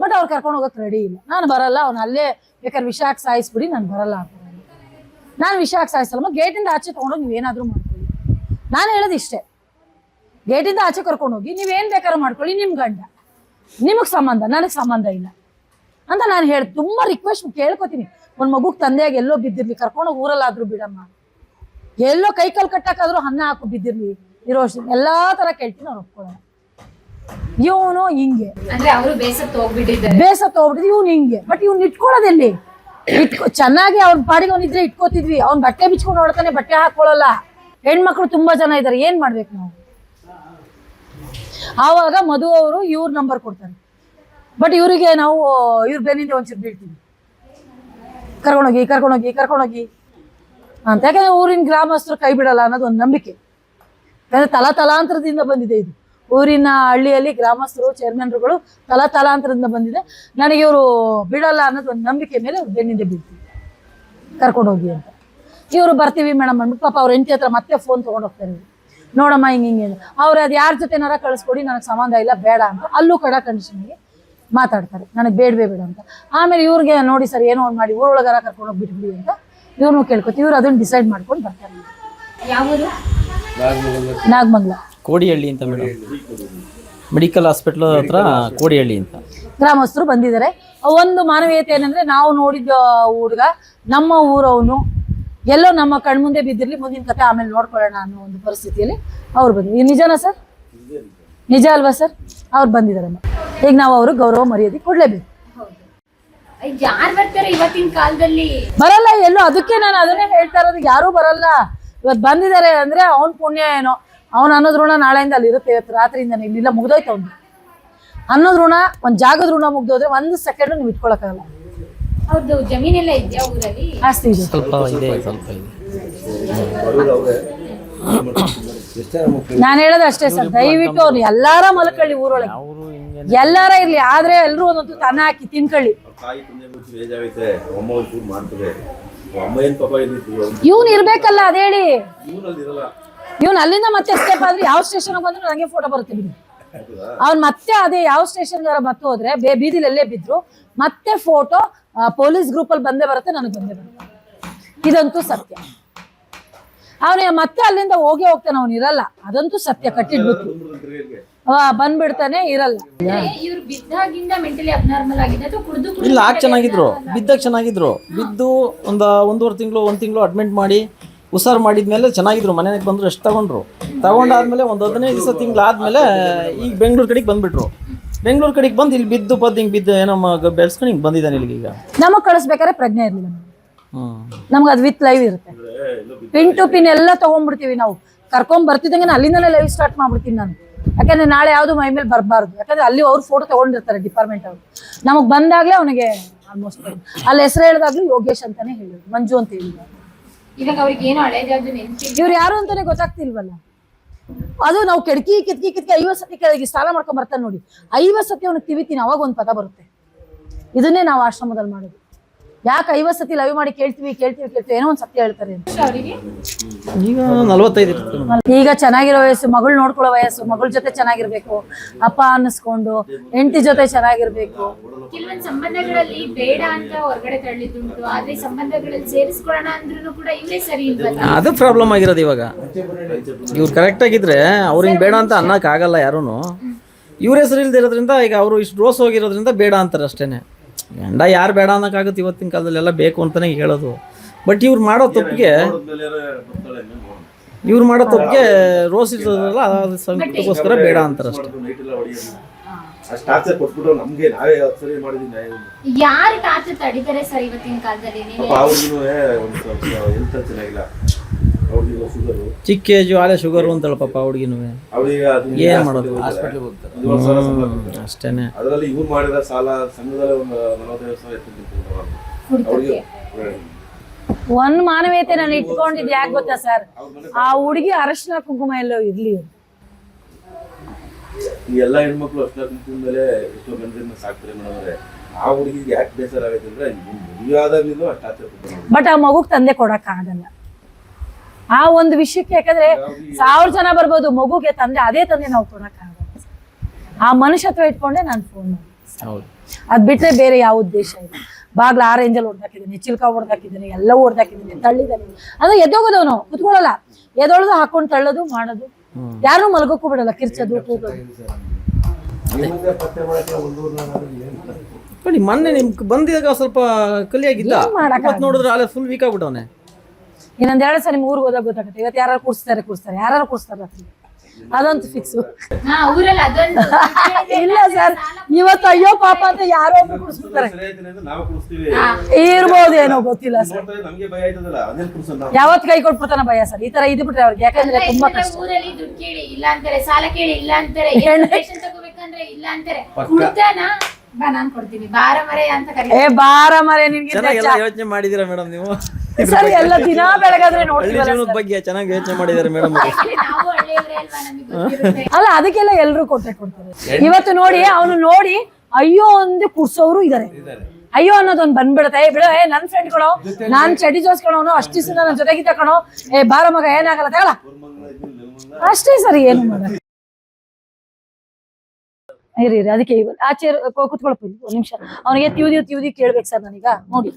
ಬಟ್ ಅವ್ರು ಕರ್ಕೊಂಡು ಹೋಗಕ್ಕೆ ರೆಡಿ ಇಲ್ಲ. ನಾನು ಬರಲ್ಲ, ಅವ್ನು ಅಲ್ಲೇ ಬೇಕಾದ್ರೆ ವಿಷ ಹಾಕಿ ಸಾಯಿಸ್ಬಿಡಿ, ನಾನು ಬರಲ್ಲ ನಾನು ವಿಷ ಹಾಕಿ ಸಾಯಿಸಲ್ಲ ಗೇಟಿಂದ ಆಚೆ ತೊಗೊಂಡೋಗಿ ನೀವೇನಾದರೂ ಮಾಡ್ಕೊಳ್ಳಿ. ನಾನು ಹೇಳೋದು ಇಷ್ಟೇ. ಗೇಟಿಂದ ಆಚೆ ಕರ್ಕೊಂಡೋಗಿ ನೀವೇನು ಬೇಕಾದ್ರೂ ಮಾಡ್ಕೊಳ್ಳಿ ನಿಮ್ಮ ಗಂಡ. ನಿಮಗೆ ಸಂಬಂಧ, ನನಗೆ ಸಂಬಂಧ ಇಲ್ಲ. ಅಂತ ನಾನು ಹೇಳಿ ತುಂಬಾ ರಿಕ್ವೆಸ್ಟ್ ಕೇಳ್ಕೊತೀನಿ. ಒನ್ ಮಗುಗೆ ತಂದೆಯಾಗಿ ಎಲ್ಲೋ ಬಿದ್ದಿರ್ಲಿ ಕರ್ಕೊಂಡು ಊರಲ್ಲಾದ್ರೂ ಬಿಡಮ್ಮ. ಎಲ್ಲೋ ಕೈ ಕಾಲು ಕಟ್ಟಕ್ಕಾದ್ರೂ ಅನ್ನ ಹಾಕು ಬಿದ್ದಿರ್ಲಿ ಇರೋ ಎಲ್ಲಾ ತರ ಕೇಳ್ತೀನಿ ಅವ್ರು ಒಪ್ಕೊಳ್ಳೋಣ. ಇವನು ಹಿಂಗೆ. ಅಂದ್ರೆ ಅವರು ಬೇಸತ್ತು ಹೋಗ್ಬಿಟ್ಟಿದ್ದಾರೆ. ಬೇಸತ್ ಹೋಗ್ಬಿಟ್ಟಿದ್ ಇವ್ನು ಹಿಂಗೆ. ಬಟ್ ಇವ್ನು ಇಟ್ಕೊಳ್ಳೋದೆಲ್ಲಿ ಇಟ್ಕೊ ಚೆನ್ನಾಗಿ ಅವ್ನ ಪಾಡಿಗೆ ಅವನಿದ್ರೆ ಇಟ್ಕೋತಿದ್ವಿ. ಅವ್ನ್ ಬಟ್ಟೆ ಬಿಚ್ಕೊಂಡು ಹೊಡ್ತಾನೆ ಬಟ್ಟೆ ಹಾಕೊಳ್ಳಲ್ಲ ಹೆಣ್ಮಕ್ಳು ತುಂಬಾ ಜನ ಇದಾರೆ ಏನ್ ಮಾಡ್ಬೇಕು ನಾವು? ಆವಾಗ ಮಧು ಅವರು ಇವ್ರ ನಂಬರ್ ಕೊಡ್ತಾರೆ. ಬಟ್ ಇವರಿಗೆ ನಾವು, ಇವ್ರ ಬೆನ್ನಿಂದ ಒಂಚೂರು ಬೀಳ್ತೀವಿ ಕರ್ಕೊಂಡೋಗಿ ಕರ್ಕೊಂಡೋಗಿ ಕರ್ಕೊಂಡೋಗಿ ಅಂತ. ಯಾಕಂದ್ರೆ ಊರಿನ ಗ್ರಾಮಸ್ಥರು ಕೈ ಬಿಡಲ್ಲ ಅನ್ನೋದು ಒಂದು ನಂಬಿಕೆ. ಯಾಕಂದ್ರೆ ತಲಾ ತಲಾಂತರದಿಂದ ಬಂದಿದೆ ಇದು. ಊರಿನ ಹಳ್ಳಿಯಲ್ಲಿ ಗ್ರಾಮಸ್ಥರು ಚೇರ್ಮನ್ರುಗಳು ತಲಾ ತಲಾಂತರದಿಂದ ಬಂದಿದೆ. ನನಗೆ ಇವರು ಬಿಡಲ್ಲ ಅನ್ನೋದು ಒಂದು ನಂಬಿಕೆ ಮೇಲೆ ಅವ್ರು ಬೆನ್ನಿಂದ ಬೀಳ್ತೀವಿ ಕರ್ಕೊಂಡೋಗಿ ಅಂತ. ಇವರು ಬರ್ತೀವಿ ಮೇಡಮ್ ಅಂದ್ಬಿಟ್ಟು ಪಾಪ ಅವ್ರ ಹೆಂಡತಿ ಹತ್ರ ಮತ್ತೆ ಫೋನ್ ತೊಗೊಂಡು ಹೋಗ್ತಾರೆ. ನೋಡಮ್ಮ ಹಿಂಗೆ ಹಿಂಗೆ. ಅವ್ರು ಅದು ಯಾರ ಜೊತೆನಾರ ಕಳಿಸ್ಕೊಡಿ, ನನಗೆ ಸಂಬಂಧ ಇಲ್ಲ, ಬೇಡ ಅಂತ. ಅಲ್ಲೂ ಕಡ ಕಂಡೀಷನ್ಗೆ ಮಾತಾಡ್ತಾರೆ. ನನಗೆ ಬೇಡವೇ ಬೇಡ ಅಂತ. ಆಮೇಲೆ ಇವ್ರಿಗೆ ನೋಡಿ ಸರ್ ಏನೋ ಒಂದು ಮಾಡಿ ಊರೊಳಗಾರ ಕರ್ಕೊಂಡು ಹೋಗಿ ಬಿಟ್ಬಿಡಿ ಅಂತ ಇವ್ರನ್ನೂ ಕೇಳ್ಕೊತೀವಿ. ಇವ್ರು ಅದನ್ನ ಡಿಸೈಡ್ ಮಾಡ್ಕೊಂಡು ಬರ್ತಾರೆ. ನಾಗಮಂಗ್ಲ. ಕೋಡಿಹಳ್ಳಿ ಅಂತ ಮೆಡಿಕಲ್ ಹಾಸ್ಪಿಟಲ್ ಹತ್ರ ಕೋಡಿಹಳ್ಳಿ ಅಂತ. ಗ್ರಾಮಸ್ಥರು ಬಂದಿದ್ದಾರೆ. ಒಂದು ಮಾನವೀಯತೆ ಏನಂದ್ರೆ ನಾವು ನೋಡಿದ ಹುಡುಗ ನಮ್ಮ ಊರವನು ಎಲ್ಲೋ ನಮ್ಮ ಕಣ್ಮುಂದೆ ಬಿದ್ದಿರ್ಲಿ ಮುಂದಿನ ಕತೆ ಆಮೇಲೆ ನೋಡ್ಕೊಳ್ಳೋಣ ಅನ್ನೋ ಒಂದು ಪರಿಸ್ಥಿತಿಯಲ್ಲಿ ಅವ್ರು ಬಂದ್ರು. ಇದು ನಿಜನಾ ಸರ್? ನಿಜ ಅಲ್ವಾ ಸರ್? ಅವ್ರು ಬಂದಿದ್ದಾರೆ ಈಗ ನಾವು ಅವರು ಗೌರವ ಮರ್ಯಾದೆ ಕೊಡ್ಲೇಬೇಕು. ಯಾರು ಬರ್ತಾರೆ ಇವತ್ತಿನ ಕಾಲದಲ್ಲಿ? ಬರಲ್ಲ ಎಲ್ಲೋ ಅದಕ್ಕೆ ನಾನು ಅದನ್ನೇ ಹೇಳ್ತಾ ಇರೋದು. ಯಾರು ಬರಲ್ಲ. ಇವತ್ತು ಬಂದಿದ್ದಾರೆ ಅಂದ್ರೆ ಅವನ್ ಪುಣ್ಯ ಏನೋ. ಅವ್ನು ಅನ್ನೋದ್ ಋಣ ನಾಳೆಯಿಂದ ಅಲ್ಲಿ ಇರುತ್ತೆ ಇವತ್ತು ರಾತ್ರಿಯಿಂದ ಇಲ್ಲಿಲ್ಲ ಮುಗ್ದೋಯ್ತು ಅವ್ನು ಅನ್ನೋದ್ ಋಣ ಒಂದ್ ಜಾಗದ ಋಣ ಮುಗ್ದೋದ್ರೆ ಒಂದು ಸೆಕೆಂಡ್ ನೀವು ಇಟ್ಕೊಳಕ್ಕಾಗಲ್ಲ ಅವ್ರದ್ದು ಜಮೀನೆಲ್ಲ ಇದೆಯಾ ಊರಲ್ಲಿ? ಆಸ್ತಿ ಇದೆ. ಸ್ವಲ್ಪ ಇದೆ ಸ್ವಲ್ಪ ನಾನು ಹೇಳೋದು ಅಷ್ಟೇ ಸರ್ ದಯವಿಟ್ಟು ಅವ್ರು ಎಲ್ಲಾರ ಮಲ್ಕೊಳ್ಳಿ ಊರೊಳಗೆ. ಎಲ್ಲಾರ ಇರ್ಲಿ ಆದ್ರೆ ಎಲ್ರು ಒಂದೊಂದು ತನ ಹಾಕಿ ತಿನ್ಕೊಳ್ಳಿ. ಇವನ್ ಇರ್ಬೇಕಲ್ಲ ಅದೇಳಿ ಹೇಳಿ. ಇವ್ನು ಅಲ್ಲಿಂದ ಮತ್ತೆ ಎಸ್ಕೇಪ್ ಆದ್ರೆ ಯಾವ ಸ್ಟೇಷನ್ ಬಂದ್ರು ನನಗೆ ಫೋಟೋ ಬರುತ್ತೆ ಬಿಡಿ. ಅವ್ನ್ ಮತ್ತೆ ಅದೇ ಯಾವ ಸ್ಟೇಷನ್ ಮತ್ತೆ ಹೋದ್ರೆ ಬೇ ಬೀದಿಲಿ ಎಲ್ಲೇ ಬಿದ್ರು ಮತ್ತೆ ಫೋಟೋ ಪೊಲೀಸ್ ಗ್ರೂಪ್ ಅಲ್ಲಿ ಬಂದೇ ಬರುತ್ತೆ ನನಗೆ ಬಂದೇ ಬರುತ್ತೆ. ಇದಂತೂ ಸತ್ಯ. ಅವನಿಗೆ ಮತ್ತೆ ಅಲ್ಲಿಂದ ಹೋಗಿ ಹೋಗ್ತಾನೆ ಅವ್ನು ಇರಲ್ಲ. ಅದಂತೂ ಸತ್ಯ ಕಟ್ಟಿಡ್ಬಿಟ್ಟು ಬಂದ್ಬಿಡ್ತಾನೆ ಇರಲ್ಲ. ಇವ್ರು ಬಿದ್ದಾಗಿಂದ ಮೆಂಟಲಿ ಅಬ್ನಾರ್ಮಲ್ ಆಗಿದೆ. ಅಥವಾ ಕುಡಿದು ಇಲ್ಲ ಆಗ ಚೆನ್ನಾಗಿದ್ರು. ಬಿದ್ದಾಗ ಚೆನ್ನಾಗಿದ್ರು. ಬಿದ್ದು ಒಂದು ಒಂದೂವರೆ ತಿಂಗಳು ಒಂದು ತಿಂಗಳು ಅಡ್ಮಿಟ್ ಮಾಡಿ ಹುಷಾರ್ ಮಾಡಿದ್ಮೇಲೆ ಚೆನ್ನಾಗಿದ್ರು. ಮನೆಗೆ ಬಂದ್ರು ಎಷ್ಟು ತಗೊಂಡ್ರು? ತಗೊಂಡಾದ್ಮೇಲೆ ಒಂದು ಹದಿನೈದು ದಿವಸ ತಿಂಗಳಾದ್ಮೇಲೆ ಈಗ ಬೆಂಗಳೂರು ಕಡೆಗೆ ಬಂದ್ಬಿಟ್ರು. ಬೆಂಗಳೂರು ಕಡೆಗೆ ಬಂದು ಇಲ್ಲಿ ಬಿದ್ದು ಬದ್ದು ಹಿಂಗೆ ಬಿದ್ದು ಏನೋ ಬೆಳೆಸ್ಕೊಂಡು ಹಿಂಗೆ ಬಂದಿದ್ದಾನೆ ಇಲ್ಲಿಗೆ ಈಗ ನಮಗ್ ಕಳಿಸ್ಬೇಕಾದ್ರೆ ಪ್ರಜ್ಞೆ ಇರ್ಲಿಲ್ಲ ನಮ್ಗೆ. ಅದ್ ವಿತ್ ಲೈವ್ ಇರುತ್ತೆ. ಪಿನ್ ಟು ಪಿನ್ ಎಲ್ಲ ತಗೊಂಡ್ಬಿಡ್ತೀವಿ ನಾವು. ಕರ್ಕೊಂಡ್ ಬರ್ತಿದ್ದಂಗೆ ಅಲ್ಲಿಂದಲೇ ಲೈವ್ ಸ್ಟಾರ್ಟ್ ಮಾಡ್ಬಿಡ್ತೀನಿ ನಾನು. ಯಾಕಂದ್ರೆ ನಾಳೆ ಯಾವುದು ಮೈ ಮೇಲೆ ಬರಬಾರ್ದು. ಯಾಕಂದ್ರೆ ಅಲ್ಲಿ ಅವ್ರು ಫೋಟೋ ತಗೊಂಡಿರ್ತಾರೆ ಡಿಪಾರ್ಟ್ಮೆಂಟ್ ಅವರು. ನಮಗ್ ಬಂದಾಗ್ಲೇ ಅವನಿಗೆ ಆಲ್ಮೋಸ್ಟ್ ಅಲ್ಲಿ ಹೆಸರು ಹೇಳಿದಾಗ್ಲೂ ಯೋಗೇಶ್ ಅಂತಾನೆ ಹೇಳಿದ್ರು ಮಂಜು ಅಂತ ಹೇಳಿದ್ರು. ಇವ್ರು ಯಾರು ಅಂತಾನೆ ಗೊತ್ತಾಗ್ತಿಲ್ವಲ್ಲ? ಅದು ನಾವು ಕೆಡ್ಕಿ ಕಿತ್ಕಿ ಕಿತ್ಕಿ ಐವತ್ತು ಸತಿ ಕೆಳಗೆ ಸ್ನಾನ ಮಾಡ್ಕೊಂಡ್ ಬರ್ತಾನೆ ನೋಡಿ. ಐವತ್ತು ಸತಿ ಅವನಿಗೆ ತಿವಿತೀನಿ ಅವಾಗ ಒಂದು ಪದ ಬರುತ್ತೆ. ಇದನ್ನೇ ನಾವು ಆಶ್ರಮದಲ್ಲಿ ಮಾಡೋದು. ಯಾಕೆ ಐವತ್ತು ಸತಿ ಲೈವ್ ಮಾಡಿ ಕೇಳ್ತೀವಿ ಕೇಳ್ತೀವಿ ಕೇಳ್ತೀವಿ ಏನೋ ಒಂದು ಸತ್ಯ ಹೇಳ್ತಾರೆ ಅಂತ. ಅವರಿಗೆ? ಈಗ ನಲ್ವತ್ತೈದು. ಈಗ ಚೆನ್ನಾಗಿರೋ ವಯಸ್ಸು ಮಗಳು ನೋಡ್ಕೊಳ್ಳೋ ವಯಸ್ಸು ಮಗಳ ಜೊತೆ ಚೆನ್ನಾಗಿರ್ಬೇಕು ಅಪ್ಪ ಅನ್ನಿಸ್ಕೊಂಡು ಹೆಂಡತಿ ಜೊತೆ ಚೆನ್ನಾಗಿರ್ಬೇಕು. ಕೆಲವೊಂದು ಸಂಬಂಧಗಳಲ್ಲಿ ಬೇಡ ಅಂತ ಹೊರಗಡೆ ತಳ್ಳಿದ್ದುಂಟು ಆದ್ರೆ ಸಂಬಂಧಗಳಲ್ಲಿ ಸೇರಿಸ್ಕೊಳ್ಳೋಣ ಅಂದ್ರೂ ಕೂಡ ಇವರೇ ಸರಿ ಇಲ್ವಲ್ಲ ಅದು ಪ್ರಾಬ್ಲಮ್ ಆಗಿರೋದು ಇವಾಗ. ಇವ್ರು ಕರೆಕ್ಟ್ ಆಗಿದ್ರೆ ಅವ್ರಿಗೆ ಬೇಡ ಅಂತ ಅನ್ನಕ್ಕಾಗಲ್ಲ ಯಾರೂ ಇವ್ರ ಹೆಸರು ಇಲ್ದಿರೋದ್ರಿಂದ ಈಗ ಅವರು ಇಷ್ಟು ರೋಸ್ ಹೋಗಿರೋದ್ರಿಂದ ಬೇಡ ಅಂತಾರೆ ಅಷ್ಟೇನೆ. ಗಂಡ ಯಾರು ಬೇಡ ಅನ್ನೋಕ್ಕಾಗುತ್ತೆ ಇವತ್ತಿನ ಕಾಲದಲ್ಲೆಲ್ಲ ಬೇಕು ಅಂತಲೇ ಹೇಳೋದು. ಬಟ್ ಇವ್ರು ಮಾಡೋ ತಪ್ಪಿಗೆ. ಇವ್ರು ಮಾಡೋ ತಪ್ಪಿಗೆ ರೋಸ್ ಇರ್ತದಲ್ಲ ಅದು ಸಂಕಟಕ್ಕೋಸ್ಕರ ಬೇಡ ಅಂತಾರೆ ಅಷ್ಟೇ. ಯಾರು ಟಾರ್ಚರ್ ತಡಿತಾರೆ ಸರ್ ಇವತ್ತಿನ ಕಾಲದಲ್ಲಿ? ಶುಗರು ಚಿಕ್ಕ ಏಜು ಆಲೆ ಶುಗರ್ ಅಂತಳ ಪಾಪ ಹುಡುಗಿನೂ. ಅವ್ರಿಗೆ ಏನ್ ಮಾಡೋದು? ಹಾಸ್ಪಿಟ್ಲಿಗೆ ಹೋಗ್ತಾರೆ. ಇದು ಸಾವಿರ ಸಂಬಳ ಕೊಡ್ತಾರೆ. ಅಷ್ಟೇನೆ. ಅದರಲ್ಲಿ ಇವ್ರು ಮಾಡಿದ ಸಾಲ ಸಂಘದಲ್ಲಿ ಒಂದು ನಲವತ್ತೈದು ಸಾವಿರ ಎತ್ತಿದ್ದು ಅವ್ರಿಗೆ ಒಂದ್ ಮಾನವೀಯತೆ ನಾನು ಇಟ್ಕೊಂಡಿದ್ದೆ ಯಾಕೆ ಗೊತ್ತಾ ಸರ್? ಆ ಹುಡುಗಿ ಅರಶಿನ ಕುಂಕುಮ ಎಲ್ಲ ಇರ್ಲಿ ಈ ಎಲ್ಲ ಹೆಣ್ಮಕ್ಳು ಅಷ್ಟ ಕುಂಕುಮದಲ್ಲೇ ಎಷ್ಟೋ ಗಂಡರಿಂದ ಸಾಕ್ತಾರೆ ಮೇಡಮ್ ಅವ್ರೆ. ಆ ಹುಡುಗಿಗೆ ಯಾಕೆ ಬೇಸರ ಆಗೈತೆ ಅಂದ್ರೆ ಮದುವೆ ಆದಾಗ್ಲಿಂದ ಅಷ್ಟು ಟಾರ್ಚರ್ ಬಟ್ ಆ ಮಗುಗ್ ತಂದೆ ಕೊಡಕ್ ಆಗಲ್ಲ ಆ ಒಂದು ವಿಷಯಕ್ಕೆ ಯಾಕಂದ್ರೆ ಸಾವಿರ ಜನ ಬರ್ಬೋದು ಮಗುಗೆ ತಂದೆ ಅದೇ ತಂದೆ ನಾವು ಕೊಡಕ್ ಆಗಲ್ಲ. ಆ ಮನುಷ್ಯತ್ವ ಇಟ್ಕೊಂಡೆ ನಾನು ಫೋನ್ ಮಾಡಿ ಹೌದು. ಅದ್ ಬಿಟ್ರೆ ಬೇರೆ ಯಾವ ಉದ್ದೇಶ ಇಲ್ಲ. ಬಾಗ್ಲ ಆ ರೇಂಜಲ್ಲಿ ಹೊಡ್ದಾಕಿದ್ದೀನಿ ಚಿಲ್ಕ ಹೊಡ್ದಾಕಿದ್ದೀನಿ ಎಲ್ಲ ಹೊಡ್ದಾಕಿದ್ದೀನಿ ತಳ್ಳಿದ್ದಾನೆ ಅದ ಎದ್ದೋಗೋದವನು ಕುತ್ಕೊಳ್ಳಲ್ಲ. ಎದೊಳದು ಹಾಕೊಂಡು ತಳ್ಳೋದು ಮಾಡೋದು. ಯಾರು ಮಲ್ಗೋಕ್ಕೂ ಬಿಡಲ್ಲ ಕಿರ್ಚದು ಕೂಗೋದು ಮೊನ್ನೆ ನಿಮ್ಗೆ ಬಂದಿದಾಗ ಸ್ವಲ್ಪ ಕಲಿಯಾಗಿದ್ದ? ಏನ್ ನೋಡಿದ್ರೆ ಅಲ್ಲೇ ಫುಲ್ ವೀಕ್ ಆಗ್ಬಿಟ್ಟವನೆ. ಇನ್ನೊಂದ್ ಎರಡು ಸಲ ನಿಮ್ ಊರಿಗೆ ಹೋದಾಗ ಗೊತ್ತಾಗುತ್ತೆ. ಇವತ್ತು ಯಾರು ಕೂರಿಸ್ತಾರೆ ಕೂರಿಸ್ತಾರೆ. ಯಾರು ಕೂರಿಸ್ತಾರೆ ರಾತ್ರಿ ಅದಂತೂ ಫಿಕ್ಸು ಹಾ ಊರಲ್ಲಿ ಅದೊಂದು. ಇಲ್ಲ ಸರ್ ಇವತ್ತು ಅಯ್ಯೋ ಪಾಪ ಅಂತ ಯಾರೋ ಒಬ್ರು ಕೂರಿಸ್ಬಿಡ್ತಾರೆ. ಸರಿ ಏನೋ ಗೊತ್ತಿಲ್ಲ ಸರ್. ನಮ್ಗೆ ಯಾವತ್ ಕೈ ಕೊಟ್ಬಿಡ್ತಾನ ಭಯ ಸರ್. ಈ ತರ ಇದು ಬಿಟ್ರೆ ಅವ್ರಿಗೆ ಯಾಕಂದ್ರೆ ತುಂಬಾ ಕಷ್ಟ. ಊರಲ್ಲಿ ದುಡ್ಡು ಕೇಳಿ ಇಲ್ಲ ಅಂತಾರೆ ಸಾಲ ಕೇಳಿ ಇಲ್ಲ ಅಂತಾರೆ ರೇಷನ್ ತಗೋಬೇಕಂದ್ರೆ ಇಲ್ಲ ಅಂತಾರೆ. ಕುಡ್ತಾನ ಬಾ ಕೊಡ್ತೀನಿ. ಬಾರ ಮರೆ ಅಂತ ಕರಿ ಏ ಬಾರ ಮರೆ ನಿಮ್ಗೆ ಯೋಚನೆ ಮಾಡಿದೀರಾ ಮೇಡಮ್ ನೀವು? ಸರ್ ಎಲ್ಲ ದಿನ ಬೆಳಗಾದ್ರೆ ನೋಡ್ತೀವಲ್ಲ ಬಗ್ಗೆ ಚೆನ್ನಾಗಿ ಯೋಚನೆ ಮಾಡಿದ್ದಾರೆ ಮೇಡಮ್ ನಾವು ಹಳ್ಳಿಯವರೇ ಅಲ್ವಾ ನಮಗೆ ಗೊತ್ತಿರುತ್ತೆ. ಅಲ್ಲ ಅದಕ್ಕೆಲ್ಲ ಎಲ್ಲರೂ ಕೊಟ್ಟೆ ಕೊಡ್ತಾರೆ. ಇವತ್ತು ನೋಡಿ ಅವನು ನೋಡಿ ಅಯ್ಯೋ ಒಂದು ಕುಡ್ಸೋರು ಇದಾರೆ. ಅಯ್ಯೋ ಅನ್ನೋದೊಂದು ಬಂದ್ಬಿಡುತ್ತೆ. ಏ ಬಿಡು ಏ ನನ್ ಫ್ರೆಂಡ್ ಕಣೋ ನಾನ್ ಚಡಿ ಜೋಸ್ಕೊಳೋನು ಅಷ್ಟು ದಿವಸ ನನ್ನ ಜೊತೆಗಿದ್ದ ಕಣೋ. ಏ ಬಾರ ಮಗ ಏನಾಗಲ್ಲ ತಗೊಳ ಅಷ್ಟೇ ಸರಿ ಏನು ಮಾಡ ಇರಿ ಅದಕ್ಕೆ ಆಚೆ ಕುತ್ಕೊಳಪ್ಪ ಒಂದು ಒಂದ್ ನಿಮಿಷ. ಅವನಿಗೆ ತಿವ್ದಿ ತಿವ್ದಿ ಕೇಳ್ಬೇಕು ಸರ್ ನಾನೀಗ. ನೋಡಿ.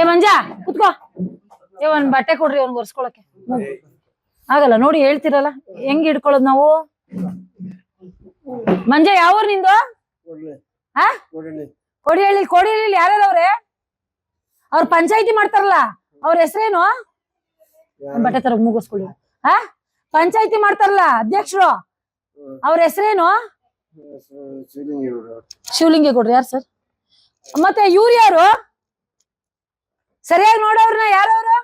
ಏ ಮಂಜ ಕುತ್ಕೋ. ಏ ಒಂದ್ ಬಟ್ಟೆ ಕೊಡ್ರಿ ಅವ್ನ್ ಒರ್ಸ್ಕೊಳಕ್ಕೆ. ಆಗಲ್ಲ ನೋಡಿ ಹೇಳ್ತಿರಲ್ಲ ಹೆಂಗ್ ಹಿಡ್ಕೊಳ್ಳೋದು ನಾವು? ಮಂಜ ಯಾವ ಊರ್ ನಿಂದು? ಹಾ? ಕೊಡಿ ಹೇಳಿ ಕೊಡಿ ಹೇಳಿ ಯಾರ್ಯಾರವ್ರೆ? ಅವ್ರ ಪಂಚಾಯತಿ ಮಾಡ್ತಾರಲ್ಲ ಅವ್ರ ಹೆಸರೇನು? ಬಟ್ಟೆ ತರ ಮುಗಿಸ್ಕೊಳ್ಳಿ. ಹಾ? ಪಂಚಾಯತಿ ಮಾಡ್ತಾರಲ್ಲ ಅಧ್ಯಕ್ಷರು ಅವ್ರ ಹೆಸರೇನು? ಕೊಡ್ರಿ ಯಾರು ಸರ್? ಮತ್ತೆ ಇವ್ರು ಯಾರು? ಸರಿಯಾಗಿ ನೋಡೋರ್ನ ಯಾರವ್ರು?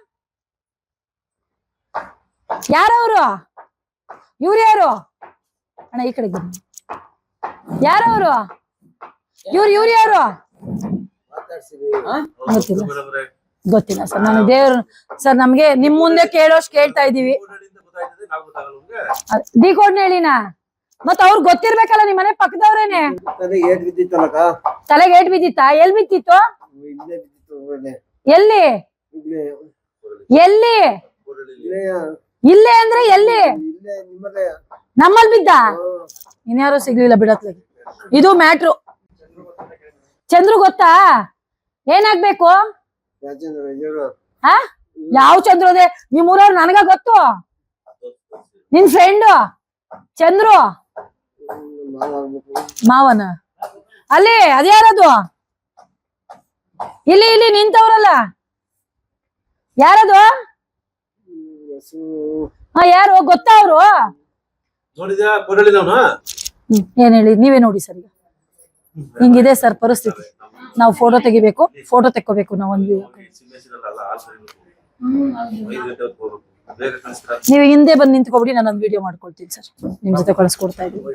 ಯಾರವ್ರು? ಇವ್ರು ಯಾರು? ಅಣ್ಣ ಈ ಕಡೆ ಯಾರವ್ರು? ಇವ್ರು ಇವ್ರು ಯಾರು? ಗೊತ್ತಿಲ್ಲ. ಗೊತ್ತಿಲ್ಲ ಸರ್ ನಾನು ದೇವ್ರು ಸರ್ ನಮ್ಗೆ ನಿಮ್ ಮುಂದೆ ಕೇಳೋಷ್ಟು ಕೇಳ್ತಾ ಇದೀವಿ ಡಿ ಕೋಡ್ ಹೇಳಿನ? ಮತ್ ಅವ್ರು ಗೊತ್ತಿರ್ಬೇಕಲ್ಲ ನಿಮ್ ಮನೆ ಪಕ್ಕದವ್ರೇನೆ? ತಲೆಗೆ ಏಟ್ ಬಿದ್ದಿತ್ತ? ಎಲ್ ಬಿದ್ದಿತ್ತು. ಎಲ್ಲಿ? ಎಲ್ಲಿ? ಇಲ್ಲೇ. ಅಂದ್ರೆ ಎಲ್ಲಿ? ನಮ್ಮಲ್ಲಿ ನಿಮ್ಮಲ್ಲೇ ನಮ್ಮಲ್ ಬಿದ್ದ? ಇನ್ಯಾರು ಸಿಗ್ಲಿಲ್ಲ ಬಿಡತ್ ಇದು ಮ್ಯಾಟ್ರು. ಚಂದ್ರು ಗೊತ್ತಾ? ಏನಾಗ್ಬೇಕು? ಯಾವ ಚಂದ್ರು ಅದೇ? ನಿಮ್ ಊರವ್ರು ನನಗ ಗೊತ್ತು? ನಿನ್ ಫ್ರೆಂಡ್? ಚಂದ್ರು? ಮಾವನ? ಅಲ್ಲಿ ಅದ್ಯಾರದು? ಇಲ್ಲಿ ಇಲ್ಲಿ ನಿಂತವ್ರಲ್ಲ. ಯಾರದು? ಹಾ ಯಾರು? ಗೊತ್ತಾ ಅವ್ರು? ಏನ್ ಹೇಳಿ? ನೀವೇ ನೋಡಿ ಸರ್ ಈಗ. ಹಿಂಗಿದೆ ಸರ್ ಪರಿಸ್ಥಿತಿ. ನಾವು ಫೋಟೋ ತೆಗಿಬೇಕು ಫೋಟೋ ತೆಕ್ಕೋಬೇಕು ನಾವು ಒಂದು ನೀವು ಹಿಂದೆ ಬಂದು ನಿಂತ್ಕೊಬಿಡಿ ನಾನು ಒಂದು ವಿಡಿಯೋ ಮಾಡ್ಕೊಳ್ತೀನಿ ಸರ್. ನಿಮ್ ಜೊತೆ ಕಳಿಸ್ಕೊಡ್ತಾ ಇದ್ದೀನಿ.